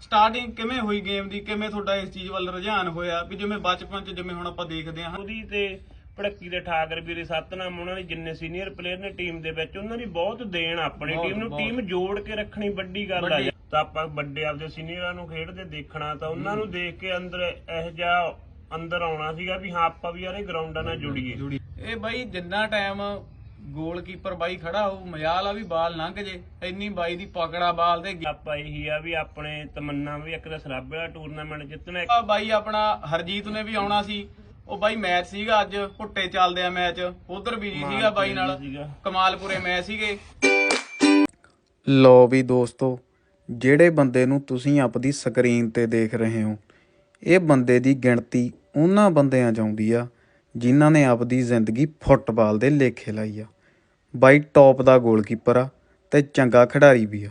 Starting ਕਿਵੇਂ ਹੋਈ game ਦੀ ਕਿਵੇਂ ਤੁਹਾਡਾ ਇਸ ਚੀਜ਼ ਵੱਲ ਰੁਝਾਨ ਹੋਇਆ? ਵੀ ਜਿਵੇਂ ਬਚਪਨ ਚ ਜਿਵੇਂ ਹੁਣ ਆਪਾਂ ਦੇਖਦੇ ਹਾਂ। ਉਹਦੀ ਤੇ ਭੜੱਕੀ ਦੇ ਠਾਕਰ ਵੀਰੇ ਸਤਨਾਮ ਉਹਨਾਂ ਨੇ ਜਿੰਨੇ ਸੀਨੀਅਰ ਪਲੇਅਰ ਨੇ ਟੀਮ ਦੇ ਵਿੱਚ ਉਹਨਾਂ ਦੀ ਬਹੁਤ ਦੇਣ ਆਪਣੀ ਟੀਮ ਨੂੰ। ਟੀਮ ਜੋੜ ਕੇ ਰੱਖਣੀ ਵੱਡੀ ਗੱਲ ਆ। ਤਾਂ ਆਪਾਂ ਵੱਡੇ ਆਪਦੇ ਸੀਨੀਅਰਾਂ ਨੂੰ ਖੇਡਦੇ ਦੇਖਣਾ ਤਾਂ ਉਹਨਾਂ ਨੂੰ ਦੇਖ ਕੇ ਅੰਦਰ ਇਹ ਜਿਹਾ ਅੰਦਰ ਆਉਣਾ ਸੀਗਾ ਵੀ ਹਾਂ ਆਪਾਂ ਵੀ ਯਾਰ ਇਹ ਗਰਾਊਂਡਾਂ ਨਾਲ ਜੁੜੀਏ। ਜੁੜੀ। ਇਹ ਬਾਈ ਜਿੰਨਾ ਟਾਈਮ ਗੋਲਕੀਪਰ ਬਾਈ ਖੜਾ ਹੋਊ ਮਜਾਲ ਆ ਵੀ ਬਾਲ ਲੰਘ ਜੇ ਇੰਨੀ ਬਾਈ ਦੀ ਪਕੜਾ ਬਾਲ ਤੇ ਆਪਾਂ ਇਹੀ ਆ ਵੀ ਆਪਣੇ ਤਮੰਨਾ ਵੀ ਇੱਕ ਤਾਂ ਸਰਾਬੇ ਵਾਲਾ ਟੂਰਨਾਮੈਂਟ ਜਿੱਤਣਾ ਆ ਬਾਈ ਆਪਣਾ ਹਰਜੀਤ ਨੇ ਵੀ ਆਉਣਾ ਸੀ ਉਹ ਬਾਈ ਮੈਚ ਸੀਗਾ ਅੱਜ ਭੁੱਟੇ ਚੱਲਦੇ ਆ ਮੈਚ ਉਧਰ ਵੀ ਜੀ ਸੀਗਾ ਬਾਈ ਨਾਲ। ਕਮਾਲਪੁਰੇ ਮੈਚ ਸੀਗੇ ਲੋ ਵੀ ਦੋਸਤੋ ਜਿਹੜੇ ਬੰਦੇ ਨੂੰ ਤੁਸੀਂ ਆਪਦੀ ਸਕਰੀਨ ਤੇ ਦੇਖ ਰਹੇ ਹੋ ਇਹ ਬੰਦੇ ਦੀ ਗਿਣਤੀ ਉਹਨਾਂ ਬੰਦਿਆਂ 'ਚ ਆਉਂਦੀ ਆ ਜਿਨ੍ਹਾਂ ਨੇ ਆਪਦੀ ਜ਼ਿੰਦਗੀ ਫੁੱਟਬਾਲ ਦੇ ਲੇਖੇ ਲਾਈ ਆ ਬਾਈ ਟੌਪ ਦਾ ਗੋਲਕੀਪਰ ਆ ਅਤੇ ਚੰਗਾ ਖਿਡਾਰੀ ਵੀ ਆ।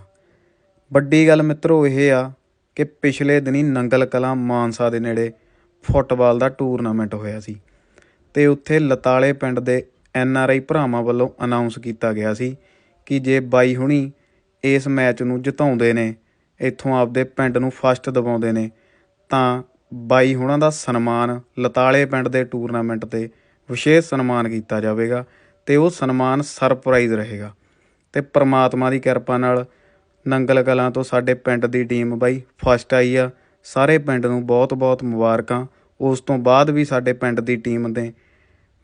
ਵੱਡੀ ਗੱਲ ਮਿੱਤਰੋ ਇਹ ਆ ਕਿ ਪਿਛਲੇ ਦਿਨੀਂ ਨੰਗਲ ਕਲਾਂ ਮਾਨਸਾ ਦੇ ਨੇੜੇ ਫੁੱਟਬਾਲ ਦਾ ਟੂਰਨਾਮੈਂਟ ਹੋਇਆ ਸੀ ਅਤੇ ਉੱਥੇ ਲਤਾਲੇ ਪਿੰਡ ਦੇ ਐੱਨ ਆਰ ਆਈ ਭਰਾਵਾਂ ਵੱਲੋਂ ਅਨਾਊਂਸ ਕੀਤਾ ਗਿਆ ਸੀ ਕਿ ਜੇ ਬਾਈ ਹੁਣੀ ਇਸ ਮੈਚ ਨੂੰ ਜਿਤਾਉਂਦੇ ਨੇ, ਇੱਥੋਂ ਆਪਦੇ ਪਿੰਡ ਨੂੰ ਫਸਟ ਦਿਵਾਉਂਦੇ ਨੇ, ਤਾਂ ਬਾਈ ਹੁਣਾਂ ਦਾ ਸਨਮਾਨ ਲਤਾਲੇ ਪਿੰਡ ਦੇ ਟੂਰਨਾਮੈਂਟ ਤੇ ਵਿਸ਼ੇਸ਼ ਸਨਮਾਨ ਕੀਤਾ ਜਾਵੇਗਾ। ਤੇ ਉਹ ਸਨਮਾਨ ਸਰਪ੍ਰਾਈਜ਼ ਰਹੇਗਾ। ਤੇ ਪ੍ਰਮਾਤਮਾ ਦੀ ਕਿਰਪਾ ਨਾਲ ਨੰਗਲ ਕਲਾਂ ਤੋਂ ਸਾਡੇ ਪਿੰਡ ਦੀ ਟੀਮ ਬਾਈ ਫਸਟ ਆਈ ਆ। ਸਾਰੇ ਪਿੰਡ ਨੂੰ ਬਹੁਤ-ਬਹੁਤ ਮੁਬਾਰਕਾਂ। ਉਸ ਤੋਂ ਬਾਅਦ ਵੀ ਸਾਡੇ ਪਿੰਡ ਦੀ ਟੀਮ ਦੇ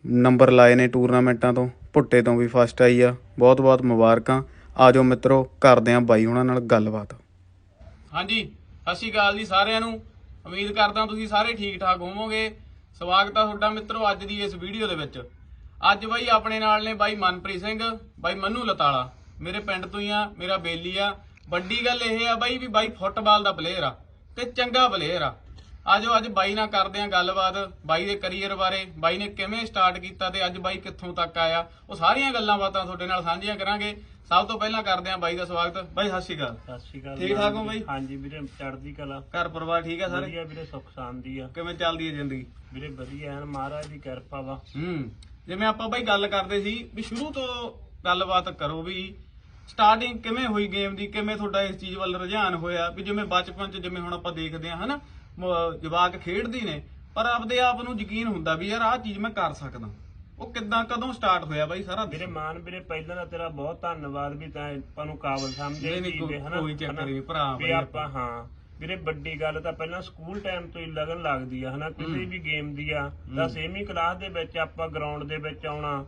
ਨੰਬਰ ਲਾਏ ਨੇ ਟੂਰਨਾਮੈਂਟਾਂ ਤੋਂ। ਭੁੱਟੇ ਤੋਂ ਵੀ ਫਸਟ ਆਈ ਆ। ਬਹੁਤ-ਬਹੁਤ ਮੁਬਾਰਕਾਂ। ਆਜੋ ਮਿੱਤਰੋ, ਕਰਦੇ ਆਂ ਬਾਈ ਉਹਨਾਂ ਨਾਲ ਗੱਲਬਾਤ। ਹਾਂਜੀ, ਸਤਿ ਸ਼੍ਰੀ ਅਕਾਲ ਜੀ ਸਾਰਿਆਂ ਨੂੰ। ਉਮੀਦ ਕਰਦਾ ਤੁਸੀਂ ਸਾਰੇ ਠੀਕ ਠਾਕ ਹੋਵੋਗੇ। ਸਵਾਗਤ ਆ ਤੁਹਾਡਾ ਮਿੱਤਰੋ ਅੱਜ ਦੀ ਇਸ ਵੀਡੀਓ ਦੇ ਵਿੱਚ। ਅੱਜ ਬਾਈ ਆਪਣੇ ਨਾਲ ਨੇ ਬਾਈ ਮਨਪ੍ਰੀਤ ਸਿੰਘ ਬਾਈ ਮੰਨੂ ਲਤਾਲਾ। ਮੇਰੇ ਪਿੰਡ ਤੋਂ ਹੀ ਆ ਮੇਰਾ ਬੇਲੀ ਆ। ਵੱਡੀ ਗੱਲ ਇਹ ਆ ਬਾਈ ਵੀ ਬਾਈ ਫੁੱਟਬਾਲ ਦਾ ਪਲੇਅਰ ਆ ਤੇ ਚੰਗਾ ਪਲੇਅਰ ਆ। ਆਜੋ ਅੱਜ ਬਾਈ ਨਾਲ ਕਰਦੇ ਆ ਗੱਲਬਾਤ ਬਾਈ ਦੇ ਕੈਰੀਅਰ ਬਾਰੇ ਬਾਈ ਨੇ ਕਿਵੇਂ ਸਟਾਰਟ ਕੀਤਾ ਤੇ ਅੱਜ ਬਾਈ ਕਿੱਥੋਂ ਤੱਕ ਆਇਆ। ਉਹ ਸਾਰੀਆਂ ਗੱਲਾਂ ਬਾਤਾਂ ਤੁਹਾਡੇ ਨਾਲ ਸਾਂਝੀਆਂ ਕਰਾਂਗੇ। ਸਭ ਤੋਂ ਪਹਿਲਾਂ ਕਰਦੇ ਆ ਬਾਈ ਦਾ ਸਵਾਗਤ। ਬਾਈ ਸਤਿ ਸ਼੍ਰੀ ਅਕਾਲ। ਸਤਿ ਸ਼੍ਰੀ ਅਕਾਲ ਠੀਕ ਠਾਕ ਹੋ ਬਾਈ? ਹਾਂਜੀ ਵੀਰੇ ਚੜ੍ਹਦੀ ਕਲਾ। ਘਰ ਪਰਿਵਾਰ ਠੀਕ ਆ ਸਾਰੇ? ਵਧੀਆ ਵੀਰੇ ਸੁੱਖ ਸ਼ਾਂਤੀ ਆ। ਕਿਵੇਂ ਚੱਲਦੀ ਹੈ ਜ਼ਿੰਦਗੀ? ਵੀਰੇ ਵਧੀਆ ਐਨ ਮਹਾਰਾਜ ਦੀ ਕਿਰਪਾ ਵਾ। ਹੂੰ। ਜਿਵੇਂ ਆਪਾਂ ਬਾਈ ਗੱਲ ਕਰਦੇ ਸੀ ਵੀ ਸ਼ੁਰੂ ਤੋਂ ਗੱਲਬਾਤ ਕਰੋ ਵੀ ਸਟਾਰਟਿੰਗ ਕਿਵੇਂ ਹੋਈ ਗੇਮ ਦੀ ਕਿਵੇਂ ਤੁਹਾਡਾ ਇਸ ਚੀਜ਼ ਵੱਲ ਰੁਝਾਨ ਹੋਇਆ ਵੀ ਜਿਵੇਂ ਬਚਪਨ ਚ ਜਿਵੇਂ ਹੁਣ ਆਪਾਂ ਦੇਖਦੇ ਆ ਹਨਾ ਜਵਾਕ ਖੇਡਦੀ ਨੇ ਪਰ ਆਪਦੇ ਆਪ ਨੂੰ ਯਕੀਨ ਹੁੰਦਾ ਵੀ ਯਾਰ ਆਹ ਚੀਜ਼ ਮੈਂ ਕਰ ਸਕਦਾ ਉਹ ਕਿੱਦਾਂ ਕਦੋਂ ਸਟਾਰਟ ਹੋਇਆ ਬਾਈ ਸਾਰਾ ਵੀਰੇ ਮਾਨ ਵੀਰੇ ਪਹਿਲਾਂ ਤਾਂ ਤੇਰਾ ਬਹੁਤ ਧੰਨਵਾਦ ਵੀ ਤਾਂ ਆਪਾਂ ਨੂੰ ਕਾਬਲ ਸਮਝੇ ਦੇ, ਹਨਾ? ਕੋਈ ਚੱਕਰ? ਨਹੀਂ, ਭਰਾ ਵੀ ਆਪਾਂ ਹਾਂ ਵੀਰੇ ਵੱਡੀ ਗੱਲ ਤਾਂ ਪਹਿਲਾਂ ਸਕੂਲ ਟਾਈਮ ਤੋਂ ਹੀ ਲੱਗਣ ਲੱਗਦੀ ਆ ਹਨਾ? ਕਿਸੇ ਵੀ ਗੇਮ ਦੀ ਆ ਤਾਂ ਸੇਵੀਂ ਕਲਾਸ ਦੇ ਵਿੱਚ ਆਪਾਂ ਗਰਾਊਂਡ ਦੇ ਵਿੱਚ ਆਉਣਾ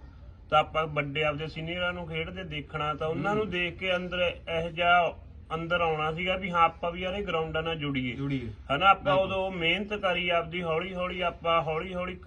ਤਾਂ ਆਪਾਂ ਵੱਡੇ ਆਪਦੇ ਸੀਨੀਅਰਾਂ ਨੂੰ ਖੇਡਦੇ ਦੇਖਣਾ ਤਾਂ ਉਹਨਾਂ ਨੂੰ ਦੇਖ ਕੇ ਅੰਦਰ ਇਹ ਜਿਹਾ ਅੰਦਰ ਆਉਣਾ ਸੀਗਾ ਵੀ ਹਾਂ ਆਪਾਂ ਵੀ ਯਾਰ ਇਹ ਗਰਾਊਂਡਾਂ ਨਾਲ ਜੁੜੀਏ। ਹਨਾ? ਆਪਾਂ ਉਦੋਂ ਮਿਹਨਤ ਕਰੀ ਆਪਦੀ ਹੌਲੀ ਹੌਲੀ ਆਪਾਂ ਹੌਲੀ ਹੌਲੀ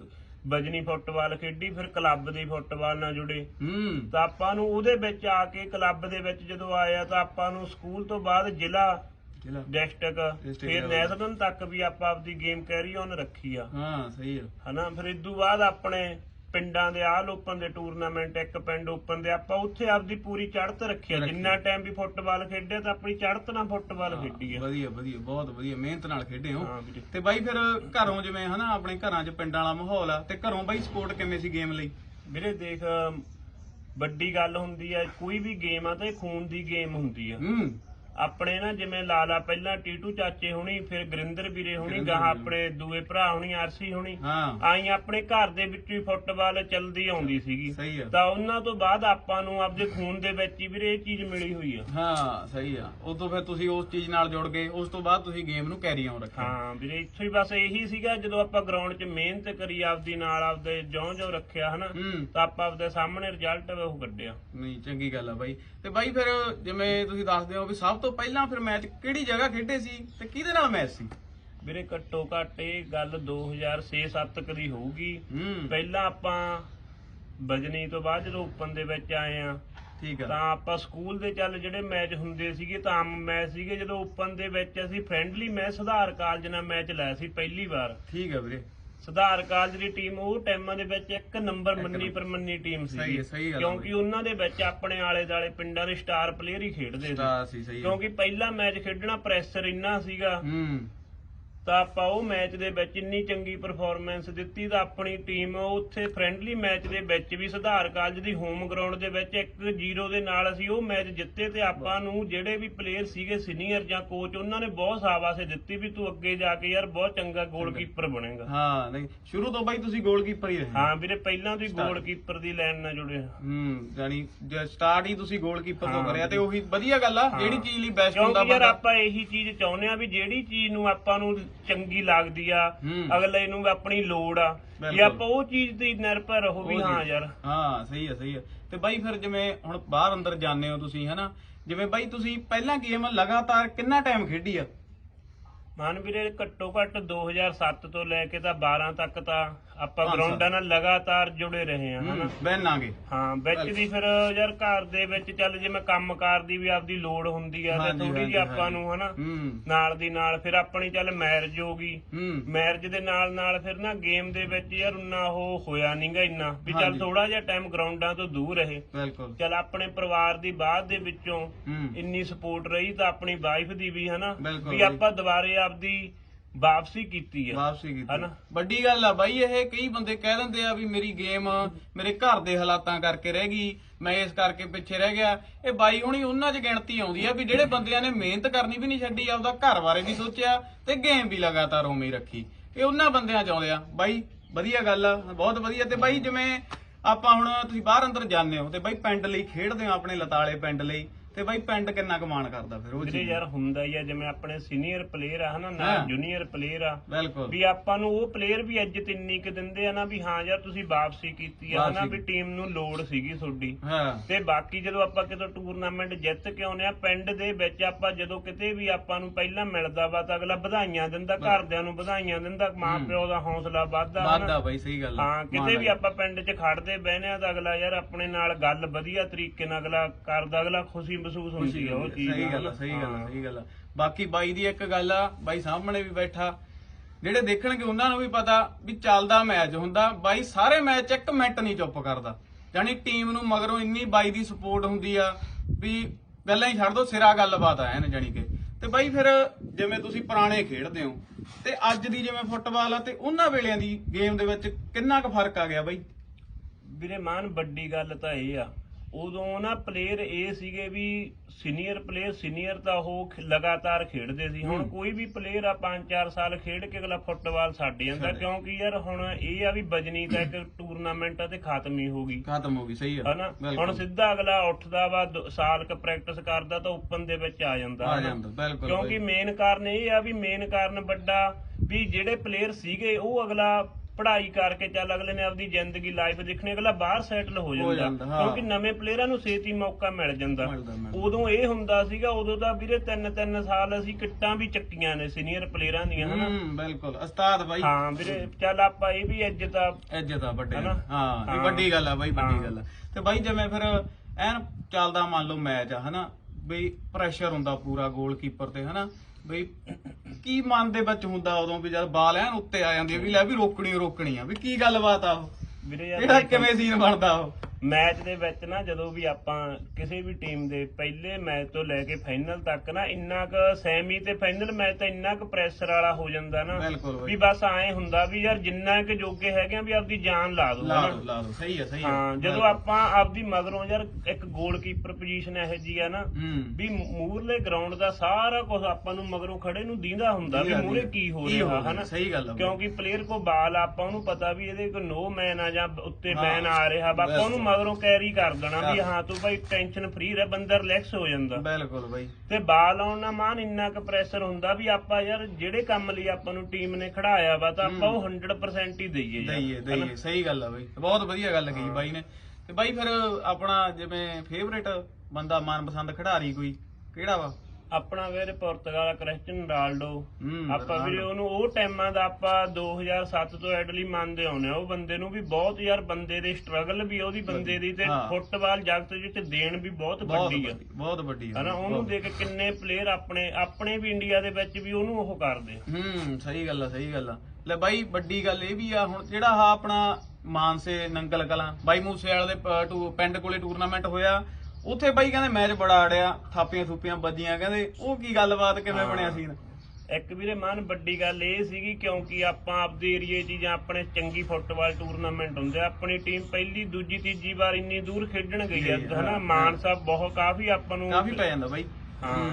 ਬਜਨੀ ਫੁੱਟਬਾਲ ਖੇਡੀ ਫਿਰ ਕਲੱਬ ਦੀ ਫੁੱਟਬਾਲ ਨਾਲ ਜੁੜੇ। ਹੂੰ। ਤਾਂ ਆਪਾਂ ਨੂੰ ਉਹਦੇ ਵਿੱਚ ਆ ਕੇ ਕਲੱਬ ਦੇ ਵਿੱਚ ਜਦੋਂ ਆਇਆ ਤਾਂ ਆਪਾਂ ਨੂੰ ਸਕੂਲ ਤੋਂ ਬਾਅਦ ਜ਼ਿਲ੍ਹਾ ਚਲੋ ਡਿਸਟ੍ਰਿਕਟ ਫਿਰ। ਨੈਸ਼ਨਲ ਤੱਕ ਵੀ ਆਪਾਂ ਆਪਦੀ ਗੇਮ ਕੈਰੀ ਔਨ ਰੱਖੀ ਆ। ਹਾਂ ਸਹੀ ਆ। ਹਨਾ ਫਿਰ ਇਦੋਂ ਬਾਅਦ ਆਪਣੇ ਪਿੰਡਾਂ ਦੇ ਆਲ ਓਪਨ ਦੇ ਟੂਰਨਾਮੈਂਟ ਇੱਕ ਪਿੰਡ ਓਪਨ ਦੇ ਆਪਾਂ ਉੱਥੇ ਆਪਦੀ ਪੂਰੀ ਚੜ੍ਹਤ ਰੱਖੀ ਆ। ਜਿੰਨਾ ਟਾਈਮ ਵੀ ਫੁੱਟਬਾਲ ਖੇਡਿਆ ਤਾਂ ਆਪਣੀ ਚੜ੍ਹਤ ਨਾਲ ਫੁੱਟਬਾਲ ਖੇਡੀ ਆ। ਵਧੀਆ ਵਧੀਆ ਬਹੁਤ ਵਧੀਆ ਮਿਹਨਤ ਨਾਲ ਖੇਡੇ ਹੋ। ਤੇ ਬਾਈ ਫਿਰ ਘਰੋਂ ਜਿਵੇਂ ਹਨਾ ਆਪਣੇ ਘਰਾਂ 'ਚ ਪਿੰਡਾਂ ਵਾਲਾ ਮਾਹੌਲ ਆ ਤੇ ਘਰੋਂ ਬਾਈ ਸਪੋਰਟ ਕਿਵੇਂ ਸੀ ਗੇਮ ਲਈ? ਵੀਰੇ ਦੇਖ ਵੱਡੀ ਗੱਲ ਹੁੰਦੀ ਹੈ ਕੋਈ ਵੀ ਗੇਮ ਆ ਤਾਂ ਇਹ ਖੂਨ ਦੀ ਗੇਮ ਹੁੰਦੀ ਆ। ਆਪਣੇ ਨਾ ਜਿਵੇਂ ਲਾਲਾ ਪਹਿਲਾਂ ਟੀਟੂ ਚਾਚੇ ਹੁਣੀ ਫਿਰ ਗੁਰਿੰਦਰ ਵੀਰੇ ਹੁਣੀ ਗਾਹ ਆਪਣੇ ਦੂਏ ਭਰਾ ਹੁਣੀ ਆਰਸੀ ਹੁਣੀ। ਹਾਂ। ਆਈ ਆਪਣੇ ਘਰ ਦੇ ਵਿੱਚ ਵੀ ਫੁੱਟਬਾਲ ਚੱਲਦੀ ਆਉਂਦੀ ਸੀਗੀ। ਸਹੀ ਆ। ਤਾਂ ਉਹਨਾਂ ਤੋਂ ਬਾਅਦ ਆਪਾਂ ਨੂੰ ਆਪਦੇ ਖੂਨ ਦੇ ਵਿੱਚ ਹੀ ਵੀਰੇ ਇਹ ਚੀਜ਼ ਮਿਲੀ ਹੋਈ ਆ। ਹਾਂ ਸਹੀ ਆ। ਉਦੋਂ ਫਿਰ ਤੁਸੀਂ ਉਸ ਚੀਜ਼ ਨਾਲ ਜੁੜ ਗਏ ਉਸ ਤੋਂ ਬਾਅਦ ਤੁਸੀਂ ਗੇਮ ਨੂੰ ਕੈਰੀ ਆਨ ਰੱਖਿਆ। ਹਾਂ ਵੀਰੇ ਇੱਥੋਂ ਹੀ ਬਸ ਇਹੀ ਸੀਗਾ ਜਦੋਂ ਆਪਾਂ ਗਰਾਊਂਡ 'ਚ ਮਿਹਨਤ ਕਰੀ ਆਪਦੀ ਨਾਲ ਆਪਦੇ ਜਿਉਂ ਜਿਉਂ ਰੱਖਿਆ ਹਨਾ ਤਾਂ ਆਪਾਂ ਆਪਦੇ ਸਾਹਮਣੇ ਰਿਜ਼ਲਟ ਉਹ ਕੱਢਿਆ। ਨਹੀਂ ਚੰਗੀ ਗੱਲ ਆ ਬਾਈ। ਤੇ ਬਾਈ ਫਿਰ ਜਿਵੇਂ ਤੁਸੀਂ ਦੱਸਦੇ ਹੋ ਵੀ ਸਭ ਤੋਂ ਪਹਿਲਾਂ ਫਿਰ ਮੈਚ ਕਿਹੜੀ ਜਗ੍ਹਾ ਖੇਡੇ ਸੀ ਤੇ ਕਿਹਦੇ ਨਾਲ ਮੈਚ ਸੀ? ਵੀਰੇ ਘੱਟੋ ਘੱਟ ਇਹ ਗੱਲ 2006-7 ਕਦੀ ਹੋਊਗੀ। ਹੂੰ। ਪਹਿਲਾਂ ਆਪਾਂ ਬਜਨੀ ਤੋਂ ਬਾਅਦ ਜਦੋਂ ਓਪਨ ਦੇ ਵਿੱਚ ਆਏ ਆ ਠੀਕ ਤਾਂ ਆ ਆਪਾਂ ਸਕੂਲ ਦੇ ਚੱਲ ਜਿਹੜੇ ਮੈਚ ਹੁੰਦੇ ਸੀਗੇ ਤਾਂ ਆਮ ਮੈਚ ਸੀਗੇ। ਜਦੋਂ ਓਪਨ ਦੇ ਵਿੱਚ ਅਸੀਂ ਫ੍ਰੈਂਡਲੀ ਮੈਚ ਸੁਧਾਰ ਕਾਲਜ ਨਾਲ ਮੈਚ ਲਾਇਆ ਸੀ ਪਹਿਲੀ ਵਾਰ। ਠੀਕ ਆ ਵੀਰੇ। ਸੁਧਾਰ ਕਾਲਜ ਦੀ ਟੀਮ ਉਹ ਟਾਈਮਾਂ ਦੇ ਵਿੱਚ ਇੱਕ ਨੰਬਰ ਮੰਨੀ। ਪਰਮੰਨੀ ਟੀਮ ਸੀ ਸਹੀ ਗੱਲ ਕਿਉਂਕਿ ਉਹਨਾਂ ਦੇ ਵਿੱਚ ਆਪਣੇ ਆਲੇ ਦਾਲੇ ਪਿੰਡਾਂ ਦੇ ਸਟਾਰ ਪਲੇਅਰ ਹੀ ਖੇਡਦੇ ਸੀ। ਕਿਉਂਕਿ ਪਹਿਲਾ ਮੈਚ ਖੇਡਣਾ ਪ੍ਰੈਸ਼ਰ ਇੰਨਾ ਸੀਗਾ। ਹੂੰ। ਤਾਂ ਆਪਾਂ ਉਹ ਮੈਚ ਦੇ ਵਿੱਚ ਇੰਨੀ ਚੰਗੀ ਪਰਫਾਰਮੈਂਸ ਦਿੱਤੀ ਤਾਂ ਆਪਣੀ ਟੀਮ ਉੱਥੇ ਫ੍ਰੈਂਡਲੀ ਮੈਚ ਦੇ ਵਿੱਚ ਵੀ ਸੁਧਾਰ ਕਾਲਜ ਦੀ ਹੋਮ ਗਰਾਊਂਡ ਦੇ ਵਿੱਚ 1-0 ਦੇ ਨਾਲ ਅਸੀਂ ਉਹ ਮੈਚ ਜਿੱਤੇ ਤੇ ਆਪਾਂ ਨੂੰ ਜਿਹੜੇ ਵੀ ਪਲੇਅਰ ਸੀਗੇ ਸੀਨੀਅਰ ਜਾਂ ਕੋਚ ਉਹਨਾਂ ਨੇ ਬਹੁਤ ਸ਼ਾਬਾਸ਼ ਦਿੱਤੀ ਵੀ ਤੂੰ ਅੱਗੇ ਜਾ ਕੇ ਯਾਰ ਬਹੁਤ ਚੰਗਾ ਗੋਲਕੀਪਰ ਬਣੇਗਾ। ਹਾਂ ਨਹੀਂ ਸ਼ੁਰੂ ਤੋਂ ਬਾਈ ਤੁਸੀਂ ਗੋਲਕੀਪਰ ਹੀ ਰਹੇ। ਹਾਂ ਵੀਰੇ ਪਹਿਲਾਂ ਤੋਂ ਹੀ ਗੋਲਕੀਪਰ ਦੀ ਲਾਈਨ ਨਾਲ ਜੁੜੇ ਹਾਂ। ਹੂੰ ਜਾਨੀ ਸਟਾਰਟ ਹੀ ਤੁਸੀਂ ਗੋਲਕੀਪਰ ਤੋਂ ਕਰਿਆ ਤੇ ਉਹੀ ਵਧੀਆ ਗੱਲ ਆ ਜਿਹੜੀ ਚੀਜ਼ ਲਈ ਬੈਸਟ ਹੁੰਦਾ ਕਿਉਂਕਿ ਯਾਰ ਬੰਦਾ। ਆਪਾਂ ਇਹੀ ਚੀਜ਼ ਚਾਹੁੰਦੇ ਆ ਵੀ ਜਿਹੜੀ ਚੀਜ਼ ਨੂੰ ਆਪਾਂ ਨੂੰ ਚੰਗੀ ਲੱਗਦੀ ਆ ਹੂੰ। ਅਗਲੇ ਨੂੰ ਆਪਣੀ ਲੋੜ ਆ ਬਿਲਕੁਲ। ਆਪਾਂ ਉਹ ਚੀਜ਼ ਤੇ ਨਿਰਭਰ ਰਹੋ ਵੀ ਹਾਂ ਜੀ। ਯਾਰ ਹਾਂ ਸਹੀ ਹੈ ਸਹੀ ਹੈ ਤੇ ਬਾਈ ਫਿਰ ਜਿਵੇਂ ਹੁਣ ਬਾਹਰ ਅੰਦਰ ਜਾਂਦੇ ਹੋ ਤੁਸੀਂ ਹਨਾ ਜਿਵੇਂ ਬਾਈ ਤੁਸੀਂ ਪਹਿਲਾਂ ਗੇਮ ਲਗਾਤਾਰ ਕਿੰਨਾ ਟਾਈਮ ਖੇਡੀ ਆ ਮਨ ਵੀਰੇ ਘੱਟੋ ਘੱਟ 2007 ਤੋਂ ਲੈ ਕੇ ਤਾਂ 12 ਤੱਕ ਤਾਂ ਆਪਾਂ ਗਰਾਊਂਡਾਂ ਨਾਲ ਲਗਾਤਾਰ ਜੁੜੇ ਰਹੇ ਹਾਂ ਹਨਾ? ਬੈਨਾਂਗੇ ਹਾਂ ਵਿੱਚ ਦੀ ਫਿਰ ਯਾਰ ਘਰ ਦੇ ਵਿੱਚ ਚੱਲ ਜਿਵੇਂ ਕੰਮਕਾਰ ਦੀ ਵੀ ਆਪਦੀ ਲੋੜ ਹੁੰਦੀ ਆ ਤੇ ਹਾਂਜੀ, ਥੋੜੀ ਜਿਹੀ ਹਾਂਜੀ, ਆਪਾਂ ਨੂੰ ਹਨਾ? ਹੂੰ। ਨਾਲ ਦੀ ਨਾਲ ਫਿਰ ਆਪਣੀ ਚੱਲ ਮੈਰਿਜ ਹੋ ਗਈ। ਹੂੰ। ਮੈਰਿਜ ਦੇ ਨਾਲ ਨਾਲ ਫਿਰ ਨਾ ਗੇਮ ਦੇ ਵਿੱਚ ਯਾਰ ਉਨਾ ਉਹ ਹੋਇਆ ਨਹੀਂਗਾ ਇੰਨਾ ਵੀ ਚੱਲ ਹਾਂਜੀ। ਥੋੜਾ ਜਿਹਾ ਟਾਈਮ ਗਰਾਊਂਡਾਂ ਤੋਂ ਦੂਰ ਰਹੇ। ਬਿਲਕੁਲ। ਚੱਲ ਆਪਣੇ ਪਰਿਵਾਰ ਦੀ ਬਾਅਦ ਦੇ ਵਿੱਚੋਂ ਹੂੰ। ਇੰਨੀ ਸਪੋਰਟ ਰਹੀ ਤਾਂ ਆਪਣੀ ਵਾਈਫ ਦੀ ਵੀ ਹਨਾ? ਬਿਲਕੁਲ ਵੀ। ਆਪਾਂ ਦੁਬਾਰੇ ਆਪਦੀ ਵਾਪਸੀ ਕੀਤੀ ਹੈ ਵਾਪਸੀ ਕੀਤੀ ਹਨਾ? ਵੱਡੀ ਗੱਲ ਆ ਬਾਈ ਇਹ ਕਈ ਬੰਦੇ ਕਹਿ ਦਿੰਦੇ ਆ ਵੀ ਮੇਰੀ ਗੇਮ ਮੇਰੇ ਘਰ ਦੇ ਹਾਲਾਤਾਂ ਕਰਕੇ ਰਹਿ ਗਈ ਮੈਂ ਇਸ ਕਰਕੇ ਪਿੱਛੇ ਰਹਿ ਗਿਆ। ਇਹ ਬਾਈ ਹੁਣੀ ਉਹਨਾਂ 'ਚ ਗਿਣਤੀ ਆਉਂਦੀ ਆ ਵੀ ਜਿਹੜੇ ਬੰਦਿਆਂ ਨੇ ਮਿਹਨਤ ਕਰਨੀ ਵੀ ਨਹੀਂ ਛੱਡੀ ਆਪਦਾ ਘਰ ਬਾਰੇ ਵੀ ਸੋਚਿਆ ਤੇ ਗੇਮ ਵੀ ਲਗਾਤਾਰ ਉਵੇਂ ਹੀ ਰੱਖੀ। ਇਹ ਉਹਨਾਂ ਬੰਦਿਆਂ 'ਚ ਆਉਂਦੇ ਆ। ਬਾਈ ਵਧੀਆ ਗੱਲ ਆ ਬਹੁਤ ਵਧੀਆ। ਤੇ ਬਾਈ ਜਿਵੇਂ ਆਪਾਂ ਹੁਣ ਤੁਸੀਂ ਬਾਹਰ ਅੰਦਰ ਜਾਂਦੇ ਹੋ ਤੇ ਬਾਈ ਪਿੰਡ ਲਈ ਖੇਡਦੇ ਹੋ ਆਪਣੇ ਲਤਾਲੇ ਪਿੰਡ ਲਈ। ਤੇ ਬਾਈ ਪਿੰਡ ਕਿੰਨਾ ਕਮਾਣ ਕਰਦਾ ਫਿਰ ਉਹ ਵੀਰੇ ਚੀਜ਼ ਯਾਰ ਹੁੰਦਾ ਹੀ ਆ ਜਿਵੇਂ ਆਪਣੇ ਸੀਨੀਅਰ ਪਲੇਅਰ ਆ ਹਨਾ ਹਾਂ। ਨਾ ਜੂਨੀਅਰ ਪਲੇਅਰ ਆ ਬਿਲਕੁਲ। ਵੀ ਆਪਾਂ ਨੂੰ ਉਹ ਪਲੇਅਰ ਵੀ ਇੱਜ਼ਤ ਇੰਨੀ ਕਿ ਦਿੰਦੇ ਆ ਨਾ ਵੀ ਹਾਂ ਯਾਰ ਤੁਸੀਂ ਵਾਪਸੀ ਕੀਤੀ ਆ ਹਨਾ ਵਾਪਸੀ। ਵੀ ਟੀਮ ਨੂੰ ਲੋੜ ਸੀਗੀ ਤੁਹਾਡੀ। ਹਾਂ। ਤੇ ਬਾਕੀ ਜਦੋਂ ਆਪਾਂ ਕਿਤੋਂ ਟੂਰਨਾਮੈਂਟ ਜਿੱਤ ਕੇ ਆਉਨੇ ਆ ਪਿੰਡ ਦੇ ਵਿੱਚ ਆਪਾਂ ਜਦੋਂ ਕਿਤੇ ਵੀ ਆਪਾਂ ਨੂੰ ਪਹਿਲਾਂ ਮਿਲਦਾ ਵਾ ਤਾਂ ਅਗਲਾ ਵਧਾਈਆਂ ਦਿੰਦਾ ਘਰਦਿਆਂ ਨੂੰ ਵਧਾਈਆਂ ਦਿੰਦਾ ਮਾਂ ਪਿਓ ਦਾ ਹੌਸਲਾ ਵੱਧਦਾ ਹਨਾ। ਵਾਦਾ ਬਾਈ ਸਹੀ ਗੱਲ ਆ। ਹਾਂ ਕਿਤੇ ਵੀ ਆਪਾਂ ਪਿੰਡ 'ਚ ਖੜਦੇ ਬਹਿਨੇ ਆ ਤਾਂ ਅਗਲਾ ਯਾਰ ਆਪਣੇ ਨਾਲ ਗੱਲ ਵਧੀਆ ਤਰੀਕੇ ਨਾਲ ਅਗਲਾ ਕਰਦਾ ਅਗਲਾ ਖੁਸ਼ੀ ਮਹਿਸੂਸ ਹੁੰਦੀ ਆ ਉਹ ਚੀਜ਼ ਸਹੀ ਗੱਲ ਆ, ਸਹੀ ਗੱਲ ਆ। ਸਹੀ ਗੱਲ ਆ। ਬਾਕੀ ਬਾਈ ਦੀ ਇੱਕ ਗੱਲ ਆ ਬਾਈ ਸਾਹਮਣੇ ਵੀ ਬੈਠਾ। ਜਿਹੜੇ ਦੇਖਣਗੇ ਉਹਨਾਂ ਨੂੰ ਵੀ ਪਤਾ ਵੀ ਚੱਲਦਾ ਮੈਚ ਹੁੰਦਾ। ਬਾਈ ਸਾਰੇ ਮੈਚ 'ਚ ਇੱਕ ਮਿੰਟ ਨਹੀਂ ਚੁੱਪ ਕਰਦਾ। ਯਾਨੀ ਟੀਮ ਨੂੰ ਮਗਰੋਂ ਇੰਨੀ ਬਾਈ ਦੀ ਸਪੋਰਟ ਹੁੰਦੀ ਆ ਵੀ ਗੱਲਾਂ ਹੀ ਛੱਡ ਦੋ ਸਿਰਾ ਗੱਲਬਾਤ ਆ ਐਨ ਜਾਣੀ ਕਿ। ਤੇ ਬਾਈ ਫਿਰ ਜਿਵੇਂ ਤੁਸੀਂ ਪੁਰਾਣੇ ਖੇਡਦੇ ਹੋ ਤੇ ਅੱਜ ਦੀ ਜਿਵੇਂ ਫੁੱਟਬਾਲ ਆ ਤੇ ਉਹਨਾਂ ਵੇਲਿਆਂ ਦੀ ਗੇਮ ਦੇ ਵਿੱਚ ਕਿੰਨਾ ਕੁ ਫ਼ਰਕ ਆ ਗਿਆ ਬਾਈ? ਵੀਰੇ ਮਾਨ ਵੱਡੀ ਗੱਲ ਤਾਂ ਇਹ ਆ ਉਦੋਂ ਨਾ ਪਲੇਅਰ ਇਹ ਸੀਗੇ ਵੀ ਸੀਨੀਅਰ ਪਲੇਅਰ ਸੀਨੀਅਰ ਤਾਂ ਉਹ ਖ- ਲਗਾਤਾਰ ਖੇਡਦੇ ਸੀ ਹੁਣ। ਕੋਈ ਵੀ ਪਲੇਅਰ ਆ 5-4 ਸਾਲ ਖੇਡ ਕੇ ਅਗਲਾ ਫੁੱਟਬਾਲ ਛੱਡ ਜਾਂਦਾ। ਕਿਉਂਕਿ ਯਾਰ ਹੁਣ ਇਹ ਆ ਵੀ ਬਜਨੀ ਦਾ ਇੱਕ ਟੂਰਨਾਮੈਂਟ ਆ ਤੇ ਖਤਮ ਹੀ ਹੋ ਗਈ ਖਤਮ ਹੋ ਗਈ ਸਹੀ ਆ ਹਨਾ ਹੁਣ ਬਿਲਕੁਲ ਸਿੱਧਾ ਅਗਲਾ ਉੱਠਦਾ ਵਾ ਦੋ- ਸਾਲ ਕ ਪ੍ਰੈਕਟਿਸ ਕਰਦਾ ਤਾਂ ਓਪਨ ਦੇ ਵਿੱਚ ਆ ਜਾਂਦਾ ਆ ਹਨਾ। ਜਾਂਦਾ ਬਿਲਕੁਲ ਕਿਉਂਕਿ। ਮੇਨ ਕਾਰਨ ਇਹ ਆ ਵੀ ਮੇਨ ਕਾਰਨ ਵੱਡਾ ਵੀ ਜਿਹੜੇ ਪਲੇਅਰ ਸੀਗੇ ਉਹ ਅਗਲਾ ਪੜ੍ਹਾਈ ਕਰਕੇ ਚੱਲ ਅਗਲੇ ਨੇ ਆਪਦੀ ਜ਼ਿੰਦਗੀ ਲਾਈਫ ਦੇਖਣੀ ਅਗਲਾ ਬਾਹਰ ਸੈਟਲ ਹੋ ਜਾਂਦਾ। ਕਿਉਂਕਿ ਨਵੇਂ ਪਲੇਅਰਾਂ ਨੂੰ ਛੇਤੀ ਮੌਕਾ ਮਿਲ ਜਾਂਦਾ। ਉਦੋਂ ਇਹ ਹੁੰਦਾ ਸੀਗਾ ਉਦੋਂ ਤਾਂ ਵੀਰੇ ਤਿੰਨ ਤਿੰਨ ਸਾਲ ਅਸੀਂ ਕਿੱਟਾਂ ਵੀ ਚੱਕੀਆਂ ਨੇ ਸੀਨੀਅਰ ਪਲੇਅਰਾਂ ਦੀਆਂ ਹਨਾ ਹੂੰ ਬਿਲਕੁਲ ਉਸਤਾਦ ਬਾਈ ਹਾਂ ਵੀਰੇ ਚੱਲ ਆਪਾਂ ਇਹ ਵੀ ਇੱਜ਼ਤ ਆ ਇੱਜ਼ਤ ਆ ਵੱਡੇ? ਹਾਂ ਇਹ। ਵੱਡੀ ਗੱਲ ਆ ਬਾਈ ਵੱਡੀ। ਗੱਲ ਆ ਤੇ ਬਾਈ ਜਿਵੇਂ ਫਿਰ ਐਨ ਚੱਲਦਾ ਮੰਨ ਲਓ ਮੈਚ ਆ ਹਨਾ ਬਈ ਪ੍ਰੈਸ਼ਰ ਹੁੰਦਾ ਪੂਰਾ ਗੋਲਕੀਪਰ ਤੇ ਹਨਾ ਬਈ ਕੀ ਮਨ ਦੇ ਵਿੱਚ ਹੁੰਦਾ ਉਦੋਂ ਵੀ ਜਦ ਬਾਲ ਐਨ ਉੱਤੇ ਆ ਜਾਂਦੀ ਆ ਵੀ ਲੈ ਵੀ ਰੋਕਣੀ ਓ ਰੋਕਣੀ ਆ ਵੀ ਕੀ ਗੱਲਬਾਤ ਆ ਉਹ? ਵੀਰੇ ਯਾਰ ਇਹਦਾ ਕਿਵੇਂ ਸੀਨ ਬਣਦਾ ਉਹ? ਮੈਚ ਦੇ ਵਿੱਚ ਨਾ ਜਦੋਂ ਵੀ ਆਪਾਂ ਕਿਸੇ ਵੀ ਟੀਮ ਦੇ ਪਹਿਲੇ ਮੈਚ ਤੋਂ ਲੈ ਕੇ ਫਾਈਨਲ ਤੱਕ ਨਾ ਇੰਨਾ ਕੁ ਸੈਮੀ ਤੇ ਫਾਈਨਲ ਮੈਚ ਤਾਂ ਇੰਨਾ ਕੁ ਪ੍ਰੈਸ਼ਰ ਵਾਲਾ ਹੋ ਜਾਂਦਾ ਨਾ ਬਿਲਕੁਲ ਬਾਈ। ਵੀ ਬਸ ਐਂ ਹੁੰਦਾ ਵੀ ਯਾਰ ਜਿੰਨਾ ਕਿ ਜੋਗੇ ਹੈਗੇ ਆ ਵੀ ਆਪਦੀ ਜਾਨ ਲਾ ਦੋ ਲਾ ਦੋ ਲਾ ਦੋ ਸਹੀ ਆ ਸਹੀ ਹਾਂ ਜਦੋਂ ਆਪਾਂ ਆਪਦੀ ਮਗਰੋਂ ਯਾਰ ਇੱਕ ਗੋਲਕੀਪਰ ਪੋਜੀਸ਼ਨ ਇਹੋ ਜੀ ਆ ਨਾ ਹੂੰ ਵੀ ਮੂਰਲੇ ਗਰਾਊਂਡ ਦਾ ਸਾਰਾ ਕੁਝ ਆਪਾਂ ਨੂੰ ਮਗਰੋਂ ਖੜੇ ਨੂੰ ਦੀਂਦਾ ਹੁੰਦਾ ਵੀ ਮੂਰੇ। ਕੀ ਹੋ ਹੋ ਰਿਹਾ ਹਨਾ ਸਹੀ ਗੱਲ ਬਾਈ। ਕਿਉਂਕਿ ਪਲੇਅਰ ਕੋ ਬਾਲ ਆ, ਆਪਾਂ ਉਹਨੂੰ ਪਤਾ ਵੀ ਇਹਦੇ ਕੋ ਨੋ ਮੈਨ ਆ ਜਾਂ ਉੱਤੇ ਹਾਂ, ਮੈਨ ਆ ਰਿਹਾ ਬਸ। ਉਹਨੂੰ ਮਗਰੋਂ ਕੈਰੀ ਕਰ ਦੇਣਾ ਵੀ। ਹਾਂ ਤੂੰ ਭਾਈ ਟੈਨਸ਼ਨ ਫ੍ਰੀ ਰਹਿ ਬੰਦਾ ਰਿਲੈਕਸ ਹੋ ਜਾਂਦਾ। ਬਿਲਕੁਲ ਬਾਈ। ਤੇ ਬਾਲ ਆਉਣ ਨਾਲ ਮਾਨ ਇੰਨਾ ਕੁ ਪ੍ਰੈਸ਼ਰ ਹੁੰਦਾ ਵੀ ਆਪਾਂ ਯਾਰ ਜਿਹੜੇ ਕੰਮ ਲਈ ਆਪਾਂ ਨੂੰ ਟੀਮ ਨੇ ਖੜਾਇਆ ਵਾ ਤਾਂ ਆਪਾਂ ਉਹ 100% ਹੀ ਦਈਏ ਯਾਰ ਦਈਏ ਦਈਏ। ਸਹੀ ਗੱਲ ਆ ਬਾਈ। ਬਹੁਤ ਵਧੀਆ ਗੱਲ ਕਹੀ ਬਾਈ ਨੇ। ਤੇ ਬਾਈ ਫਿਰ ਆਪਣਾ ਜਿਵੇਂ ਫੇਵਰੇਟ ਬੰਦਾ ਮਨਪਸੰਦ ਖਿਡਾਰੀ ਕੋਈ ਕਿਹੜਾ ਵਾ? ਆਪਣਾ ਵੀਰੇ ਪੁਰਤਗਾਲ ਕ੍ਰਿਸਚੀਅਨ ਰੋਨਾਲਡੋ। ਹੂੰ, ਆਪਾਂ ਵੀਰੇ ਉਹਨੂੰ ਉਹ ਟਾਈਮਾਂ ਦਾ ਆਪਾਂ 2007 ਤੋਂ ਐਡਲੀ ਮੰਨਦੇ ਆਉਨੇ ਆ ਉਹ ਬੰਦੇ ਨੂੰ ਵੀ ਬਹੁਤ ਯਾਰ ਬੰਦੇ ਦੇ ਸਟਰਗਲ ਵੀ ਉਹਦੀ ਬੰਦੇ ਦੀ ਤੇ ਹਾਂ। ਫੁੱਟਬਾਲ ਜਗਤ ਵਿੱਚ ਦੇਣ ਵੀ ਬਹੁਤ ਬਹੁਤ ਵੱਡੀ ਆ। ਵੱਡੀ ਬਹੁਤ ਵੱਡੀ ਆ। ਹਨਾ ਉਹਨੂੰ ਦੇਖ ਕੇ ਕਿੰਨੇ ਪਲੇਅਰ ਆਪਣੇ ਆਪਣੇ ਵੀ ਇੰਡੀਆ ਦੇ ਵਿੱਚ ਵੀ ਉਹਨੂੰ ਉਹ ਕਰਦੇ ਆ। ਹੂੰ ਸਹੀ ਗੱਲ ਆ ਸਹੀ ਗੱਲ ਆ। ਲੈ ਬਾਈ ਵੱਡੀ ਗੱਲ ਇਹ ਵੀ ਆ ਹੁਣ ਜਿਹੜਾ ਆ ਆਪਣਾ ਮਾਨਸੇ ਨੰਗਲ ਕਲਾਂ ਬਾਈ ਮੂਸੇਵਾਲ ਦੇ ਪ- ਟੂ- ਪਿੰਡ ਕੋਲੇ ਟੂਰਨਾਮੈਂਟ ਹੋਇਆ ਉੱਥੇ ਬਾਈ ਕਹਿੰਦੇ ਮੈਚ ਬੜਾ ਆੜਿਆ ਥਾਪੀਆਂ ਥੂਪੀਆਂ ਵੱਜੀਆਂ ਕਹਿੰਦੇ ਉਹ ਕੀ ਗੱਲਬਾਤ ਕਿਵੇਂ ਬਣਿਆ ਸੀ ਇੱਕ ਵੀਰੇ ਮਾਨ ਵੱਡੀ ਗੱਲ ਇਹ ਸੀਗੀ ਕਿਉਂਕਿ ਆਪਾਂ ਆਪਦੇ ਏਰੀਏ 'ਚ ਜਾਂ ਆਪਣੇ ਚੰਗੀ ਫੁੱਟਬਾਲ ਟੂਰਨਾਮੈਂਟ ਹੁੰਦੇ ਆ ਆਪਣੀ ਟੀਮ ਪਹਿਲੀ ਦੂਜੀ ਤੀਜੀ ਵਾਰ ਇੰਨੀ ਦੂਰ ਖੇਡਣ ਗਈ ਆ ਹਨਾ? ਮਾਨ ਸਾਹਿਬ ਬਹੁਤ ਕਾਫੀ ਆਪਾਂ ਨੂੰ ਕਾਫੀ ਪੈ ਜਾਂਦਾ ਬਾਈ। ਹਾਂ।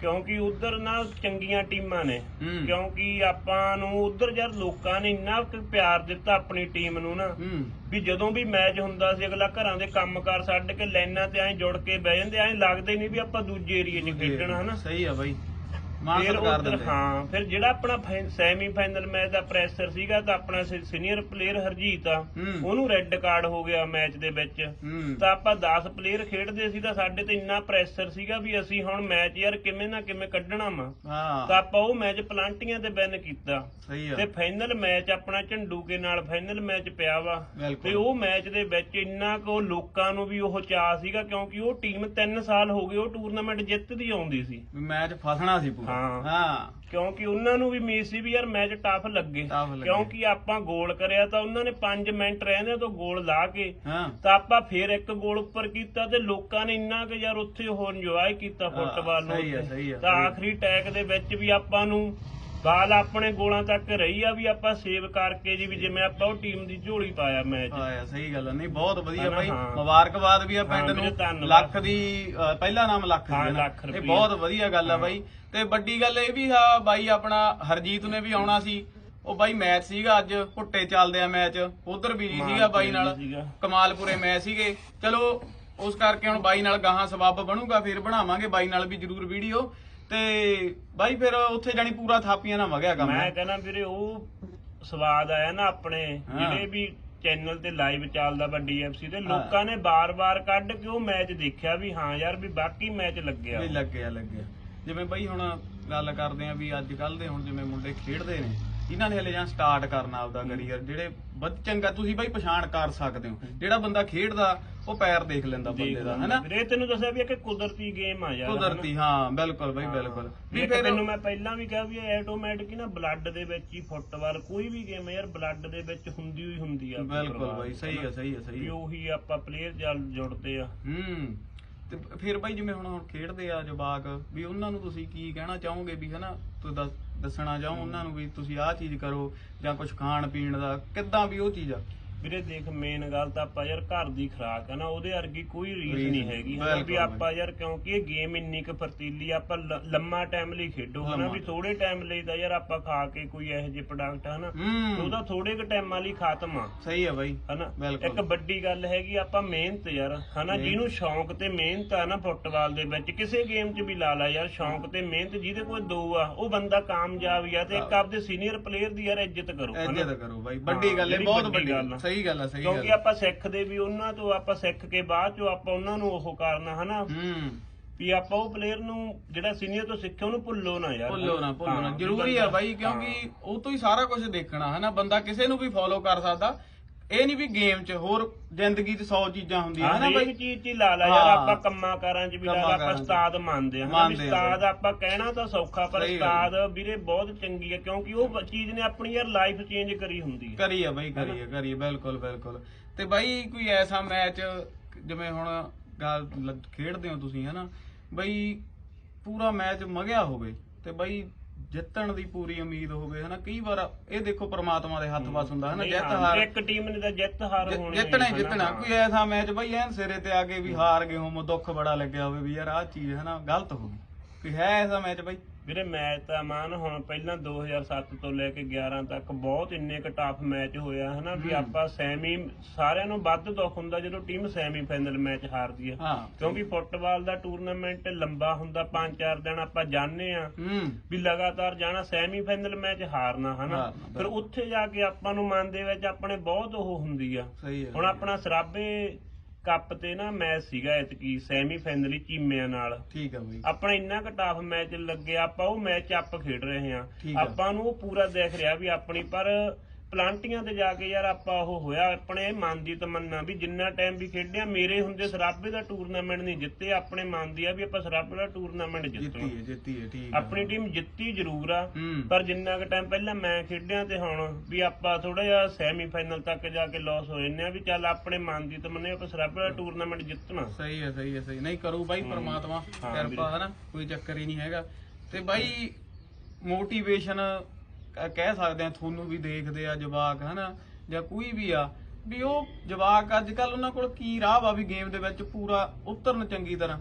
ਕਿਉਂਕਿ ਉਧਰ ਨਾ ਚੰਗੀਆਂ ਟੀਮਾਂ ਨੇ। ਹੂੰ। ਕਿਉਂਕਿ ਆਪਾਂ ਨੂੰ ਉਧਰ ਯਾਰ ਲੋਕਾਂ ਨੇ ਇੰਨਾ ਕੁ ਪਿਆਰ ਦਿੱਤਾ ਆਪਣੀ ਟੀਮ ਨੂੰ ਨਾ ਹੂੰ। ਵੀ ਜਦੋਂ ਵੀ ਮੈਚ ਹੁੰਦਾ ਸੀ ਅਗਲਾ ਘਰਾਂ ਦੇ ਕੰਮਕਾਰ ਛੱਡ ਕੇ ਲਾਈਨਾਂ ਤੇ ਐਂ ਜੁੜ ਕੇ ਬਹਿ ਜਾਂਦੇ ਐਂ ਲੱਗਦਾ ਹੀ ਨਹੀਂ ਵੀ ਆਪਾਂ ਦੂਜੇ ਏਰੀਏ 'ਚ ਖੇਡਣਾ ਹਨਾ। ਸਹੀ ਆ ਬਾਈ। ਫਿਰ ਸਰਕਾਰ ਉੱਧਰ ਦਿੰਦੇ ਹਾਂ ਫਿਰ ਜਿਹੜਾ ਆਪਣਾ ਸੈਮੀ ਫਾਈਨਲ ਮੈਚ ਦਾ ਪ੍ਰੈਸ਼ਰ ਸੀਗਾ ਤਾਂ ਆਪਣਾ ਸੀਨੀਅਰ ਪਲੇਅਰ ਹਰਜੀਤ ਆ ਹੂੰ। ਉਹਨੂੰ ਰੈੱਡ ਕਾਰਡ ਹੋ ਗਿਆ ਮੈਚ ਦੇ ਵਿੱਚ। ਹੂੰ। ਤਾਂ ਆਪਾਂ 10 ਪਲੇਅਰ ਖੇਡਦੇ ਸੀ ਤਾਂ ਸਾਡੇ ਤੇ ਇੰਨਾ ਪ੍ਰੈਸ਼ਰ ਸੀਗਾ ਵੀ ਅਸੀਂ ਹੁਣ ਮੈਚ ਯਾਰ ਕਿਵੇਂ ਨਾ ਕਿਵੇਂ ਕੱਢਣਾ ਵਾ। ਤਾਂ ਹਾਂ ਆਪਾਂ ਉਹ ਮੈਚ ਪਲਾਂਟੀਆਂ ਤੇ ਬੈਨ ਕੀਤਾ। ਸਹੀ ਆ। ਤੇ ਫਾਈਨਲ ਮੈਚ ਆਪਣਾ ਝੰਡੂਕੇ ਨਾਲ ਫਾਈਨਲ ਮੈਚ ਪਿਆ ਵਾ। ਤੇ ਬਿਲਕੁਲ ਉਹ ਮੈਚ ਦੇ ਵਿੱਚ ਇੰਨਾ ਕੁ ਲੋਕਾਂ ਨੂੰ ਵੀ ਉਹ ਚਾਹ ਸੀਗਾ ਕਿਉਂਕਿ ਉਹ ਟੀਮ 3 ਸਾਲ ਹੋ ਗਏ ਉਹ ਟੂਰਨਾਮੈਂਟ ਜਿੱਤਦੀ ਆਉਂਦੀ ਸੀ। ਵੀ ਮੈਚ ਫਸਣਾ ਸੀ ਪੂਰਾ। ਹਾਂ। ਹਾਂ ਕਿਉਂਕਿ ਉਹਨਾਂ ਨੂੰ ਵੀ ਉਮੀਦ ਸੀ ਵੀ ਯਾਰ ਮੈਚ ਟਫ ਲੱਗੇ Tough ਲੱਗੇ। ਕਿਉਂਕਿ ਆਪਾਂ ਗੋਲ ਕਰਿਆ ਤਾਂ ਉਹਨਾਂ ਨੇ 5 ਮਿੰਟ ਰਹਿੰਦੇ ਤੋਂ ਗੋਲ ਲਾ ਕੇ ਹਾਂ ਤਾਂ ਆਪਾਂ ਫੇਰ ਇੱਕ ਗੋਲ ਉੱਪਰ ਕੀਤਾ ਤੇ ਲੋਕਾਂ ਨੇ ਇੰਨਾ ਕਿ ਯਾਰ ਉੱਥੇ ਉਹ ਇੰਜੋਏ ਕੀਤਾ ਹਾਂ, ਫੁੱਟਬਾਲ ਨੂੰ ਸਹੀ ਆ, ਉੱਥੇ। ਸਹੀ ਆ, ਤਾਂ ਸਹੀ ਆ। ਆਖਰੀ ਟੈਕ ਦੇ ਵਿੱਚ ਵੀ ਆਪਾਂ ਨੂੰ ਬਾਲ ਆਪਣੇ ਗੋਲਾਂ ਤੱਕ ਰਹੀ ਆ ਵੀ ਆਪਾਂ ਸੇਵ ਕਰਕੇ ਜੀ ਵੀ ਜਿਵੇਂ ਆਪਾਂ ਉਹ ਟੀਮ ਦੀ ਝੋਲੀ ਪਾਇਆ ਮੈਚ ਆਇਆ ਸਹੀ ਗੱਲ ਆ। ਨਹੀਂ ਬਹੁਤ ਵਧੀਆ ਹਨਾ, ਹਾਂ। ਮੁਬਾਰਕਬਾਦ ਵੀ ਆ ਹਾਂ, ਪਿੰਡ ਵੀਰੇ, ਨੂੰ ਧੰਨਵਾਦ। ਲੱਖ ਦੀ ਅ, ਪਹਿਲਾ ਨਾਮ ਲੱਖ ਹਾਂ। ਲੱਖ ਇਹ ਰੁਪਈਆ। ਬਹੁਤ ਵਧੀਆ ਗੱਲ ਆ ਹਾਂ। ਤੇ ਵੱਡੀ ਗੱਲ ਇਹ ਵੀ ਆ ਬਾਈ ਆਪਣਾ ਹਰਜੀਤ ਨੇ ਵੀ ਆਉਣਾ ਸੀ। ਉਹ ਬਾਈ ਮੈਚ ਸੀਗਾ ਅੱਜ ਭੁੱਟੇ ਚੱਲਦੇ ਆ ਮੈਚ। ਉਧਰ ਵੀ ਜੀ ਸੀਗਾ ਬਾਈ ਨਾਲ। ਕਮਾਲਪੁਰੇ ਮੈਚ ਸੀਗੇ। ਚਲੋ ਉਸ ਕਰਕੇ ਹੁਣ ਬਾਈ ਨਾਲ ਗਾਹਾਂ ਸਬੱਬ ਬਣੂਗਾ ਫਿਰ ਬਣਾਵਾਂਗੇ ਬਾਈ ਨਾਲ ਵੀ ਜਰੂਰ ਵੀਡੀਓ। ਤੇ ਬਾਈ ਫਿਰ ਉੱਥੇ ਜਾਣੀ ਪੂਰਾ ਥਾਪੀਆਂ ਨਾ ਵਗਿਆ ਕੰਮ। ਮੈਂ ਕਹਿੰਦਾ ਵੀਰੇ ਉਹ ਸਵਾਦ ਆਇਆ ਨਾ ਆਪਣੇ। ਜਿਹੜੇ ਵੀ ਚੈਨਲ ਤੇ ਲਾਈਵ ਚੱਲਦਾ ਵਾ ਡੀਐਫਸੀ ਤੇ ਲੋਕਾਂ ਨੇ ਬਾਰ-ਬਾਰ ਕੱਢ ਕੇ ਉਹ ਮੈਚ ਦੇਖਿਆ ਵੀ ਹਾਂ ਯਾਰ ਵੀ ਬਾਕੀ ਮੈਚ ਲੱਗਿਆ। ਵੀ ਲੱਗਿਆ ਲੱਗਿਆ। ਜਿਵੇਂ ਬਈ ਹੁਣ ਗੱਲ ਕਰਦੇ ਆ ਵੀ ਅੱਜ ਕੱਲ ਦੇ ਹੁਣ ਜਿਵੇਂ ਮੁੰਡੇ ਖੇਡਦੇ ਨੇ ਇਹਨਾਂ ਨੇ ਹਲੇ ਜਾਂ ਸਟਾਰਟ ਕਰਨਾ ਆਪਦਾ ਕਰੀਅਰ ਜਿਹੜੇ ਚੰਗਾ ਤੁਸੀਂ ਬਈ ਪਛਾਣ ਕਰ ਸਕਦੇ ਹੋ। ਜਿਹੜਾ ਬੰਦਾ ਖੇਡਦਾ ਉਹ ਪੈਰ ਦੇਖ ਲੈਂਦਾ ਬੰਦੇ ਦਾ ਹਨਾ? ਵੀਰੇ ਤੈਨੂੰ ਦੱਸਿਆ ਵੀ ਇਹ ਕਿ ਕੁਦਰਤੀ ਗੇਮ ਆ ਯਾਰ ਕੁਦਰਤੀ ਹਾਂ ਬਿਲਕੁਲ ਬਈ ਬਿਲਕੁਲ। ਵੀ ਫਿਰ ਤੈਨੂੰ ਮੈਂ ਪਹਿਲਾਂ ਵੀ ਕਿਹਾ ਵੀ ਇਹ ਆਟੋਮੈਟਿਕ ਹੀ ਨਾ ਬਲੱਡ ਦੇ ਵਿੱਚ ਹੀ ਫੁੱਟਬਾਲ ਕੋਈ ਵੀ ਗੇਮ ਯਾਰ ਬਲੱਡ ਦੇ ਵਿੱਚ ਹੁੰਦੀ ਹੋਈ ਹੁੰਦੀ ਆ ਬਿਲਕੁਲ ਬਈ ਸਹੀ ਹੈ ਸਹੀ ਹੈ ਸਹੀ ਵੀ ਹੈ ਉਹੀ ਆਪਾਂ ਪਲੇਅਰ ਜਲ ਜੁੜਦੇ ਆ। ਹੂੰ। ਤੇ ਫਿਰ ਬਾਈ ਜਿਵੇਂ ਹੁਣ ਹੁਣ ਖੇਡਦੇ ਆ ਜਵਾਕ, ਵੀ ਉਹਨਾਂ ਨੂੰ ਤੁਸੀਂ ਕੀ ਕਹਿਣਾ ਚਾਹੋਗੇ ਵੀ ਹਨਾ ਤੁਸੀਂ ਦੱਸ- ਦੱਸਣਾ ਚਾਹੋ ਉਹਨਾਂ ਨੂੰ ਵੀ ਤੁਸੀਂ ਆਹ ਚੀਜ਼ ਕਰੋ ਜਾਂ ਕੁਝ ਖਾਣ ਪੀਣ ਦਾ, ਕਿੱਦਾਂ ਵੀ ਉਹ ਚੀਜ਼ ਆ। ਵੀਰੇ ਦੇਖ ਮੇਨ ਗੱਲ ਤਾਂ ਆਪਾਂ ਯਾਰ ਘਰ ਦੀ ਖੁਰਾਕ ਹੈ ਨਾ ਉਹਦੇ ਵਰਗੀ ਕੋਈ ਰੀਸ ਰੀਸ ਨਹੀਂ ਹੈਗੀ ਹਨਾ? ਵੀ ਆਪਾਂ ਯਾਰ ਕਿਉਂਕਿ ਇਹ ਗੇਮ ਇੰਨੀ ਕੁ ਫਰਤੀਲੀ ਆਪਾਂ ਲ- ਲੰਮਾ ਟਾਈਮ ਲਈ ਖੇਡੋ ਹਨਾ। ਵੀ ਥੋੜੇ ਟਾਈਮ ਲਈ ਤਾਂ ਯਾਰ ਆਪਾਂ ਖਾ ਕੇ ਕੋਈ ਇਹੋ ਜਿਹੇ ਪ੍ਰੋਡਕਟ ਹਨਾ? ਹੂੰ। ਉਹਦਾ ਥੋੜੇ ਕੁ ਟਾਈਮਾਂ ਲਈ ਖਾਤਮ ਆ। ਸਹੀ ਆ ਬਾਈ। ਹਨਾ? ਬਿਲਕੁਲ। ਇੱਕ ਵੱਡੀ ਗੱਲ ਹੈਗੀ ਆਪਾਂ ਮਿਹਨਤ ਯਾਰ ਹਨਾ। ਜਿਹਨੂੰ ਸ਼ੌਂਕ ਤੇ ਮਿਹਨਤ ਆ ਨਾ ਫੁੱਟਬਾਲ ਦੇ ਵਿੱਚ ਕਿਸੇ ਗੇਮ 'ਚ ਵੀ ਲਾ ਲਾ ਯਾਰ ਸ਼ੌਂਕ ਤੇ ਮਿਹਨਤ ਜਿਹਦੇ ਕੋਲ ਦੋ ਆ ਉਹ ਬੰਦਾ ਕਾਮਯਾਬ ਹੀ ਆ ਤੇ ਇੱਕ ਆਪਦੇ ਸੀਨੀਅਰ ਪਲੇਅਰ ਦੀ ਯਾਰ ਇੱਜ਼ਤ ਕਰੋ ਹਨਾ? ਇੱਜ਼ਤ ਕਰੋ ਬਾਈ। ਵੱਡੀ ਗੱਲ ਹੈ ਜਿਹੜੀ ਬਹੁਤ ਵੱਡੀ ਵੱਡੀ। ਗੱਲ ਆ। ਸਹੀ ਗੱਲ ਆ ਸਹੀ ਕਿਉਂਕਿ ਗੱਲ ਆਪਾਂ ਸਿੱਖਦੇ ਵੀ ਉਹਨਾਂ ਤੋਂ ਆਪਾਂ ਸਿੱਖ ਕੇ ਬਾਅਦ ਚੋਂ ਆਪਾਂ ਉਹਨਾਂ ਨੂੰ ਉਹ ਕਰਨਾ ਹਨਾ? ਹੂੰ। ਵੀ ਆਪਾਂ ਉਹ ਪਲੇਅਰ ਨੂੰ ਜਿਹੜਾ ਸੀਨੀਅਰ ਤੋਂ ਸਿੱਖਿਆ ਉਹਨੂੰ ਭੁੱਲੋ ਨਾ ਯਾਰ ਭੁੱਲੋ ਨਾ ਭੁੱਲੋ ਨਾ। ਹਾਂ, ਜ਼ਰੂਰੀ ਆ ਬਾਈ ਕਿਉਂਕਿ ਉਹ ਤੋਂ ਹੀ ਸਾਰਾ ਕੁਝ ਦੇਖਣਾ ਹੈ ਨਾ ਬੰਦਾ ਕਿਸੇ ਨੂੰ ਵੀ ਫੋਲੋ ਕਰ ਸਕਦਾ। ਇਹ ਨਹੀਂ ਵੀ ਗੇਮ 'ਚ ਹੋਰ ਜ਼ਿੰਦਗੀ 'ਚ 100 ਚੀਜ਼ਾਂ ਹੁੰਦੀਆਂ ਹਾਂ ਹੈ ਨਾ ਨਾ ਬਾਈ ਚੀਜ਼ ਚ ਲਾ ਲਾ ਯਾਰ ਹਾਂ। ਆਪਾਂ ਕੰਮਾਂ ਕਾਰਾਂ ਚ ਵੀ ਲਾ ਲਾ ਕੰਮਾਂ ਆਪਾਂ ਕਾਰਾਂ ਚ। ਉਸਤਾਦ ਮੰਨਦੇ ਹਾਂ ਹਨਾ ਵੀ ਮੰਨਦੇ ਆ ਉਸਤਾਦ ਬਾਈ। ਆਪਾਂ ਕਹਿਣਾ ਤਾਂ ਸੌਖਾ ਪਰ ਸਹੀ ਗੱਲ। ਉਸਤਾਦ ਵੀਰੇ ਬਹੁਤ ਚੰਗੀ ਹੈ ਕਿਉਂਕਿ ਉਹ ਚੀਜ਼ ਨੇ ਆਪਣੀ ਯਾਰ ਲਾਈਫ ਚੇਂਜ ਕਰੀ ਹੁੰਦੀ ਹੈ ਕਰੀਏ ਬਾਈ ਕਰੀਏ ਕਰੀਏ ਬਿਲਕੁਲ ਬਿਲਕੁਲ ਤੇ ਬਾਈ ਕੋਈ ਐਸਾ ਮੈਚ ਜਿਵੇਂ ਹੁਣ ਗੱਲ ਲ- ਖੇਡਦੇ ਹੋ ਤੁਸੀਂ ਹਨਾ ਬਈ ਪੂਰਾ ਮੈਚ ਮਗਿਆ ਹੋਵੇ ਤੇ ਬਾਈ ਜਿੱਤਣ ਦੀ ਪੂਰੀ ਉਮੀਦ ਹੋਵੇ ਹਨਾ? ਕਈ ਵਾਰ ਇਹ ਦੇਖੋ ਪ੍ਰਮਾਤਮਾ ਦੇ ਹੱਥ ਵੱਸ ਹੁੰਦਾ ਹਨਾ? ਜਿੱਤ ਹਾਰ ਇੱਕ ਟੀਮ ਨੇ ਤਾਂ ਜਿੱਤ ਹਾਰ ਹੋਣੀ ਜਿੱਤਣਾ ਜਿੱਤਣਾ। ਹਨਾ, ਕੋਈ ਐਸਾ ਮੈਚ ਬਈ ਐਨ ਸਿਰੇ ਤੇ ਆ ਕੇ ਵੀ ਹਾਰ ਗਏ ਹੋਮੋ ਦੁੱਖ ਬੜਾ ਲੱਗਿਆ ਹੋਵੇ ਵੀ ਯਾਰ ਆਹ ਚੀਜ਼ ਹੈ ਨਾ ਗਲਤ ਹੋ ਗਈ। ਕੋਈ ਹੈ ਐਸਾ ਮੈਚ ਬਈ? ਵੀਰੇ ਮੈਚ ਤਾਂ ਮਾਨ ਹੁਣ ਪਹਿਲਾਂ 2007 ਤੋਂ ਲੈ ਕੇ 11 ਤੱਕ ਬਹੁਤ ਇੰਨੇ ਕ ਟਫ ਮੈਚ ਹੋਇਆ ਹਨਾ ਵੀ। ਆਪਾਂ ਸੈਮੀ ਸਾਰਿਆਂ ਨੂੰ ਵੱਧ ਦੁੱਖ ਹੁੰਦਾ ਜਦੋਂ ਟੀਮ ਸੈਮੀ ਫਾਈਨਲ ਮੈਚ ਹਾਰਦੀ ਹੈ। ਕਿਉਂਕਿ ਫੁੱਟਬਾਲ ਦਾ ਟੂਰਨਾਮੈਂਟ ਲੰਬਾ ਹੁੰਦਾ 5-4 ਦਿਨ ਆਪਾਂ ਜਾਣਦੇ ਆ। ਵੀ ਲਗਾਤਾਰ ਜਾਣਾ ਸੈਮੀ ਫਾਈਨਲ ਮੈਚ ਹਾਰਨਾ ਹਨਾ। ਫਿਰ ਉੱਥੇ ਜਾ ਕੇ ਆਪਾਂ ਨੂੰ ਮਨ ਦੇ ਵਿੱਚ ਆਪਣੇ ਬਹੁਤ ਉਹ ਹੁੰਦੀ ਆ। ਹੁਣ ਆਪਣਾ ਸਰਾਬੇ ਕੱਪ ਤੇ ਨਾ ਮੈਚ ਸੀਗਾ ਇਤਕੀ ਸੈਮੀ ਫਾਈਨਲ ਚੀਮਿਆਂ ਨਾਲ। ਠੀਕ ਹੈ ਬਈ। ਆਪਣਾ ਇੰਨਾ ਕੁ ਟਫ ਮੈਚ ਲੱਗਿਆ ਆਪਾਂ ਉਹ ਮੈਚ ਅਪ ਖੇਡ ਰਹੇ ਹਾਂ। ਠੀਕ ਆ। ਆਪਾਂ ਨੂੰ ਉਹ ਪੂਰਾ ਦੇਖ ਰਿਹਾ ਵੀ ਆਪਣੀ ਪਰ ਪਲਾਂਟੀਆਂ ਤੇ ਜਾ ਕੇ ਯਾਰ ਆਪਾਂ ਉਹ ਹੋਇਆ ਆਪਣੇ ਮਨ ਦੀ ਤਮੰਨਾ ਵੀ ਜਿੰਨਾ ਟਾਈਮ ਵੀ ਖੇਡਿਆ ਮੇਰੇ ਹੁੰਦੇ ਸਰਾਬੇ ਦਾ ਟੂਰਨਾਮੈਂਟ ਨਹੀਂ ਜਿੱਤੇ ਆਪਣੇ ਮਨ ਦੀ ਆ ਵੀ ਆਪਾਂ ਸਰਾਬੇ ਦਾ ਟੂਰਨਾਮੈਂਟ ਜਿੱਤੀ ਜਿੱਤਣਾ ਹੈ ਜਿੱਤੀ ਹੈ ਠੀਕ ਆਪਣੀ ਟੀਮ ਜਿੱਤੀ ਜ਼ਰੂਰ ਆ ਪਰ ਜਿੰਨਾ ਕੁ ਟਾਈਮ ਪਹਿਲਾਂ ਮੈਂ ਖੇਡਿਆ ਤੇ ਹੁਣ ਵੀ ਆਪਾਂ ਥੋੜਾ ਜਿਹਾ ਸੈਮੀ ਫਾਈਨਲ ਤੱਕ ਜਾ ਕੇ ਲਾਸ ਹੋ ਜੰਨੇ ਆ ਵੀ ਚੱਲ ਆਪਣੇ ਮਨ ਦੀ ਤਮੰਨੇ ਆਪਾਂ ਸਰਾਬੇ ਦਾ ਟੂਰਨਾਮੈਂਟ ਜਿੱਤਣਾ। ਸਹੀ ਹੈ ਸਹੀ ਹੈ ਸਹੀ ਨਹੀਂ ਕਰੂ ਬਾਈ। ਪ੍ਰਮਾਤਮਾ ਕਿਰਪਾ। ਹੈ ਨਾ ਕੋਈ ਚੱਕਰ ਹੀ ਨਹੀਂ ਹੈਗਾ। ਤੇ ਬਾਈ ਮੋਟੀਵੇਸ਼ਨ ਕਹਿ ਸਕਦੇ ਆ ਤੁਹਾਨੂੰ ਵੀ ਦੇਖਦੇ ਆ ਜਵਾਕ, ਹਨਾ? ਜਾਂ ਕੋਈ ਵੀ ਆ, ਵੀ ਉਹ ਜਵਾਕ ਅੱਜ ਕੱਲ ਉਹਨਾਂ ਕੋਲ ਕੀ ਰਾਹ ਵਾ ਵੀ ਗੇਮ ਦੇ ਵਿੱਚ ਪੂਰਾ ਉਤਰਨ ਚੰਗੀ ਤਰ੍ਹਾਂ?